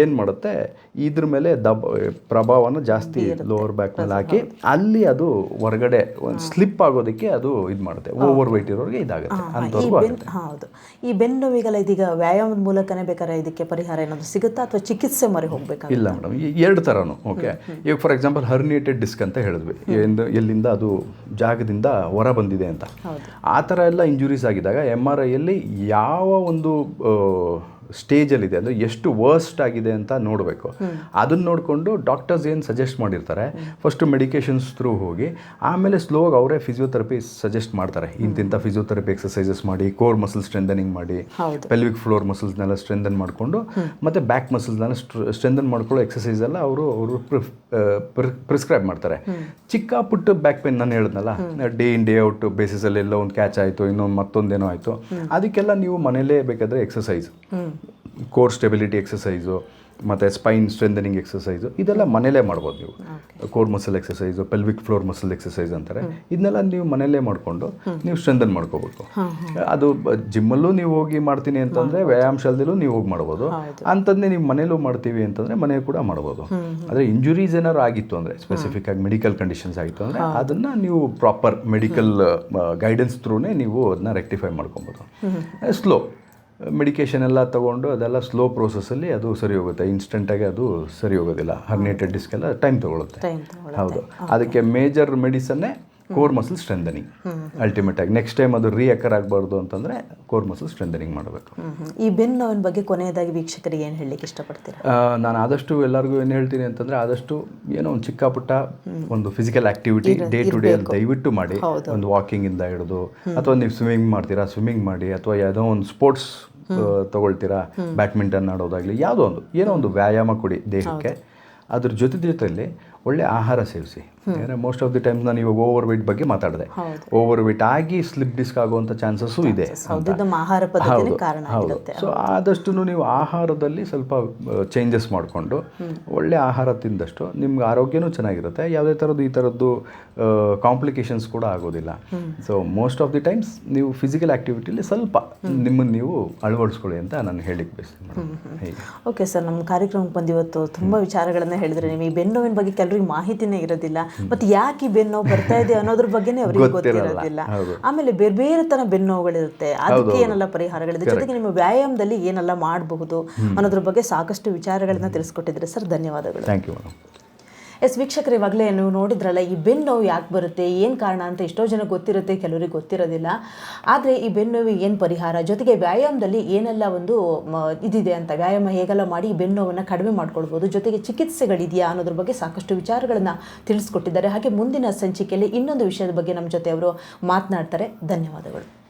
ಏನು ಮಾಡುತ್ತೆ ಇದ್ರ ಮೇಲೆ ದಬ್ ಪ್ರಭಾವನ ಜಾಸ್ತಿ ಲೋವರ್ ಬ್ಯಾಕ್ ಮೇಲೆ ಹಾಕಿ ಅಲ್ಲಿ ಅದು ಹೊರಗಡೆ ಒಂದು ಸ್ಲಿಪ್ ಆಗೋದಕ್ಕೆ ಅದು ಇದು ಮಾಡುತ್ತೆ. ಓವರ್ ವೆಯ್ಟ್ ಇರೋರಿಗೆ ಇದಾಗುತ್ತೆ. ಅಂಥವ್ರಿಗೂ ಹೌದು. ಈ ಬೆನ್ನು ನೋವಿಗೆಲ್ಲ ಇದೀಗ ವ್ಯಾಯಾಮದ ಮೂಲಕನೇ ಬೇಕಾದ್ರೆ ಇದಕ್ಕೆ ಪರಿಹಾರ ಏನಾದರೂ ಸಿಗುತ್ತಾ ಅಥವಾ ಚಿಕಿತ್ಸೆ ಮರಿ ಹೋಗಬೇಕು ಇಲ್ಲ ಮೇಡಮ್. ಎರಡು ಥರನೂ ಓಕೆ ಈಗ ಫಾರ್ ಎಕ್ಸಾಂಪಲ್ ಹರ್ನಿಯೇಟೆಡ್ ಡಿಸ್ಕ್ ಅಂತ ಹೇಳಿದ್ವಿ. ಎಂದು ಎಲ್ಲಿಂದ ಅದು ಜಾಗದಿಂದ ಹೊರ ಬಂದಿದೆ ಅಂತ. ಆ ಥರ ಎಲ್ಲ ಇಂಜುರೀಸ್ ಆಗಿದ್ದಾಗ ಎಂ ಆರ್ ಐಯಲ್ಲಿ ಯಾವ ಒಂದು ಸ್ಟೇಜಲ್ಲಿದೆ. ಅಂದರೆ ಎಷ್ಟು ವರ್ಸ್ಟ್ ಆಗಿದೆ ಅಂತ ನೋಡಬೇಕು. ಅದನ್ನು ನೋಡಿಕೊಂಡು ಡಾಕ್ಟರ್ಸ್ ಏನು ಸಜೆಸ್ಟ್ ಮಾಡಿರ್ತಾರೆ? ಫಸ್ಟು ಮೆಡಿಕೇಶನ್ಸ್ ಥ್ರೂ ಹೋಗಿ ಆಮೇಲೆ ಸ್ಲೋಗಿ ಅವರೇ ಫಿಸಿಯೋಥೆರಪಿ ಸಜೆಸ್ಟ್ ಮಾಡ್ತಾರೆ. ಇಂತಿಂಥ ಫಿಸಿಯೋಥೆರಪಿ ಎಕ್ಸಸೈಸಸ್ ಮಾಡಿ ಕೋರ್ ಮಸಲ್ ಸ್ಟ್ರೆಂದನಿಂಗ್ ಮಾಡಿ ಪೆಲ್ವಿಕ್ ಫ್ಲೋರ್ ಮಸಲ್ಸ್ನೆಲ್ಲ ಸ್ಟ್ರೆಂದನ್ ಮಾಡಿಕೊಂಡು ಮತ್ತು ಬ್ಯಾಕ್ ಮಸಲ್ಸ್ನೆಲ್ಲ ಸ್ಟ್ರೆಂದನ್ ಮಾಡ್ಕೊಳ್ಳೋ ಎಕ್ಸಸೈಸ್ ಎಲ್ಲ ಅವರು ಅವರು ಪ್ರಿಸ್ಕ್ರೈಬ್ ಮಾಡ್ತಾರೆ. ಚಿಕ್ಕ ಪುಟ್ಟ ಬ್ಯಾಕ್ ಪೇನ್ ನಾನು ಹೇಳಿದ್ನಲ್ಲ? ಡೇ ಇನ್ ಡೇ ಔಟ್ ಬೇಸಿಸಲ್ಲಿ ಎಲ್ಲ ಒಂದು ಕ್ಯಾಚ್ ಆಯಿತು ಇನ್ನೊಂದು ಮತ್ತೊಂದೇನೋ ಆಯಿತು. ಅದಕ್ಕೆಲ್ಲ ನೀವು ಮನೇಲೇ ಬೇಕಾದರೆ ಎಕ್ಸಸೈಸ್ ಕೋರ್ ಸ್ಟೆಬಿಲಿಟಿ ಎಕ್ಸಸೈಸು ಮತ್ತು ಸ್ಪೈನ್ ಸ್ಟ್ರೆಂದನಿಂಗ್ ಎಕ್ಸಸೈಸು ಇದೆಲ್ಲ ಮನೇಲೇ ಮಾಡ್ಬೋದು ನೀವು. Core muscle exercise pelvic floor muscle exercise ಅಂತಾರೆ. ಇದನ್ನೆಲ್ಲ ನೀವು ಮನೇಲೇ ಮಾಡಿಕೊಂಡು ನೀವು ಸ್ಟ್ರೆಂದನ್ ಮಾಡ್ಕೋಬೇಕು. ಅದು ಜಿಮ್ಮಲ್ಲೂ ನೀವು ಹೋಗಿ ಮಾಡ್ತೀನಿ ಅಂತಂದರೆ ವ್ಯಾಯಾಮ ಶಾಲೆದಲ್ಲೂ ನೀವು ಹೋಗಿ ಮಾಡ್ಬೋದು. ಅಂಥದ್ದೇ ನೀವು ಮನೇಲೂ ಮಾಡ್ತೀವಿ ಅಂತಂದರೆ ಮನೆ ಕೂಡ ಮಾಡ್ಬೋದು. ಆದರೆ ಇಂಜುರೀಸ್ ಏನಾರು ಆಗಿತ್ತು ಅಂದರೆ ಸ್ಪೆಸಿಫಿಕ್ ಆಗಿ ಮೆಡಿಕಲ್ ಕಂಡೀಷನ್ಸ್ ಆಯಿತು ಅಂದರೆ ಅದನ್ನು ನೀವು ಪ್ರಾಪರ್ ಮೆಡಿಕಲ್ ಗೈಡೆನ್ಸ್ ಥ್ರೂನೇ ನೀವು ಅದನ್ನ ರೆಕ್ಟಿಫೈ ಮಾಡ್ಕೊಬೋದು. ಸ್ಲೋ ಮೆಡಿಕೇಶನ್ ಎಲ್ಲ ತಗೊಂಡು ಅದೆಲ್ಲ ಸ್ಲೋ ಪ್ರೋಸೆಸ್ಸಲ್ಲಿ ಅದು ಸರಿ ಹೋಗುತ್ತೆ. ಇನ್ಸ್ಟೆಂಟಾಗಿ ಅದು ಸರಿ ಹೋಗೋದಿಲ್ಲ. ಹರ್ನೇಟೆಡ್ ಡಿಸ್ಕ್ ಎಲ್ಲ ಟೈಮ್ ತೊಗೊಳುತ್ತೆ. ಹೌದು. ಅದಕ್ಕೆ ಮೇಜರ್ ಮೆಡಿಸನ್ನೇ ಕೋರ್ ಮಸಲ್ ಸ್ಟ್ರೆಂದನಿಂಗ್ ಅಲ್ಟಿಮೇಟ್ ಆಗಿ. ನೆಕ್ಸ್ಟ್ ಟೈಮ್ ಅದು ರಿಯಕರ್ ಆಗಬಾರ್ದು ಅಂತಂದರೆ ಕೋರ್ ಮಸಲ್ ಸ್ಟ್ರೆಂದನಿಂಗ್ ಮಾಡಬೇಕು. ಈ ಬೆನ್ ನೋವಿನ ಬಗ್ಗೆ ಕೊನೆಯದಾಗಿ ವೀಕ್ಷಕರಿಗೆ ಏನು ಹೇಳಲಿಕ್ಕೆ ಇಷ್ಟಪಡ್ತೀರಾ? ನಾನು ಆದಷ್ಟು ಎಲ್ಲರಿಗೂ ಏನು ಹೇಳ್ತೀನಿ ಅಂತಂದರೆ ಆದಷ್ಟು ಏನೋ ಒಂದು ಚಿಕ್ಕ ಪುಟ್ಟ ಒಂದು physical activity day to day ದಯವಿಟ್ಟು ಮಾಡಿ. ಒಂದು ವಾಕಿಂಗಿಂದ ಹಿಡಿದು ಅಥವಾ ನೀವು ಸ್ವಿಮ್ಮಿಂಗ್ ಮಾಡ್ತೀರಾ ಸ್ವಿಮ್ಮಿಂಗ್ ಮಾಡಿ ಅಥವಾ ಯಾವುದೋ ಒಂದು ಸ್ಪೋರ್ಟ್ಸ್ ತಗೊಳ್ತೀರಾ? ಬ್ಯಾಡ್ಮಿಂಟನ್ ಆಡೋದಾಗಲಿ ಯಾವುದೋ ಒಂದು ಏನೋ ಒಂದು ವ್ಯಾಯಾಮ ಕೊಡಿ ದೇಹಕ್ಕೆ. ಅದ್ರ ಜೊತೆ ಜೊತೆಯಲ್ಲಿ ಒಳ್ಳೆ ಆಹಾರ ಸೇವಿಸಿ. ಯಾಕಂದರೆ ಮೋಸ್ಟ್ ಆಫ್ ದಿ ಟೈಮ್ಸ್ ನಾನು ಇವಾಗ ಓವರ್ ವೆಯ್ಟ್ ಬಗ್ಗೆ ಮಾತಾಡಿದೆ. ಓವರ್ ವೆಯ್ಟ್ ಆಗಿ ಸ್ಲಿಪ್ ಡಿಸ್ಕ್ ಆಗುವಂಥ ಚಾನ್ಸಸ್ಸು ಇದೆ ಹೌದು ಹೌದು ಸೊ ಆದಷ್ಟು ನೀವು ಆಹಾರದಲ್ಲಿ ಸ್ವಲ್ಪ ಚೇಂಜಸ್ ಮಾಡಿಕೊಂಡು ಒಳ್ಳೆ ಆಹಾರ ತಿಂದಷ್ಟು ನಿಮ್ಗೆ ಆರೋಗ್ಯನೂ ಚೆನ್ನಾಗಿರುತ್ತೆ. ಯಾವುದೇ ಥರದ್ದು ಈ ಥರದ್ದು ಕಾಂಪ್ಲಿಕೇಶನ್ಸ್ ಕೂಡ ಆಗೋದಿಲ್ಲ. So most of the times ನೀವು ಫಿಸಿಕಲ್ ಆ್ಯಕ್ಟಿವಿಟಿಲಿ ಸ್ವಲ್ಪ ನಿಮ್ಮನ್ನು ನೀವು ಅಳವಡಿಸ್ಕೊಳ್ಳಿ ಅಂತ ನಾನು ಹೇಳಿಕ್ಕೆ ಬಯಸ್ತೀನಿ ಓಕೆ ಸರ್ ನಮ್ಮ ಕಾರ್ಯಕ್ರಮಕ್ಕೆ ಬಂದಿವತ್ತು ತುಂಬ ವಿಚಾರಗಳನ್ನ ಹೇಳಿದ್ರೆ. ನೀವು ಈ ಬೆನ್ನು ನೋವಿನ ಬಗ್ಗೆ ಕೆಲವರಿಗೆ ಮಾಹಿತಿನೇ ಇರೋದಿಲ್ಲ. ಮತ್ತೆ ಯಾಕೆ ಈ ಬೆನ್ನು ಬರ್ತಾ ಇದೆ ಅನ್ನೋದ್ರ ಬಗ್ಗೆನೇ ಅವರಿಗೆ ಗೊತ್ತಿರೋದಿಲ್ಲ. ಆಮೇಲೆ ಬೇರೆ ಬೇರೆ ತರ ಬೆನ್ನು ನೋವುಗಳಿರುತ್ತೆ ಅದಕ್ಕೆ ಏನೆಲ್ಲ ಪರಿಹಾರಗಳಿದೆ? ಜೊತೆಗೆ ನಿಮ್ಮ ವ್ಯಾಯಾಮದಲ್ಲಿ ಏನೆಲ್ಲ ಮಾಡಬಹುದು ಅನ್ನೋದ್ರ ಬಗ್ಗೆ ಸಾಕಷ್ಟು ವಿಚಾರಗಳನ್ನ ತಿಳಿಸ್ಕೊಟ್ಟಿದ್ರೆ. ಸರ್ ಧನ್ಯವಾದಗಳು. ಥ್ಯಾಂಕ್ ಯು ಎಸ್ ವೀಕ್ಷಕರು, ಇವಾಗಲೇ ನೀವು ನೋಡಿದ್ರಲ್ಲ, ಈ ಬೆನ್ನು ನೋವು ಯಾಕೆ ಬರುತ್ತೆ, ಏನು ಕಾರಣ ಅಂತ ಎಷ್ಟೋ ಜನ ಗೊತ್ತಿರುತ್ತೆ, ಕೆಲವರಿಗೆ ಗೊತ್ತಿರೋದಿಲ್ಲ. ಆದರೆ ಈ ಬೆನ್ನು ನೋವಿಗೆ ಏನು ಪರಿಹಾರ? ಜೊತೆಗೆ ವ್ಯಾಯಾಮದಲ್ಲಿ ಏನೆಲ್ಲ ಒಂದು ಇದಿದೆ ಅಂತ, ವ್ಯಾಯಾಮ ಹೇಗೆಲ್ಲ ಮಾಡಿ ಈ ಬೆನ್ನು ನೋವನ್ನು ಕಡಿಮೆ ಮಾಡ್ಕೊಳ್ಬೋದು? ಜೊತೆಗೆ ಚಿಕಿತ್ಸೆಗಳಿದೆಯಾ ಅನ್ನೋದ್ರ ಬಗ್ಗೆ ಸಾಕಷ್ಟು ವಿಚಾರಗಳನ್ನು ತಿಳಿಸ್ಕೊಟ್ಟಿದ್ದಾರೆ. ಹಾಗೆ ಮುಂದಿನ ಸಂಚಿಕೆಯಲ್ಲಿ ಇನ್ನೊಂದು ವಿಷಯದ ಬಗ್ಗೆ ನಮ್ಮ ಜೊತೆ ಅವರು ಮಾತನಾಡ್ತಾರೆ. ಧನ್ಯವಾದಗಳು.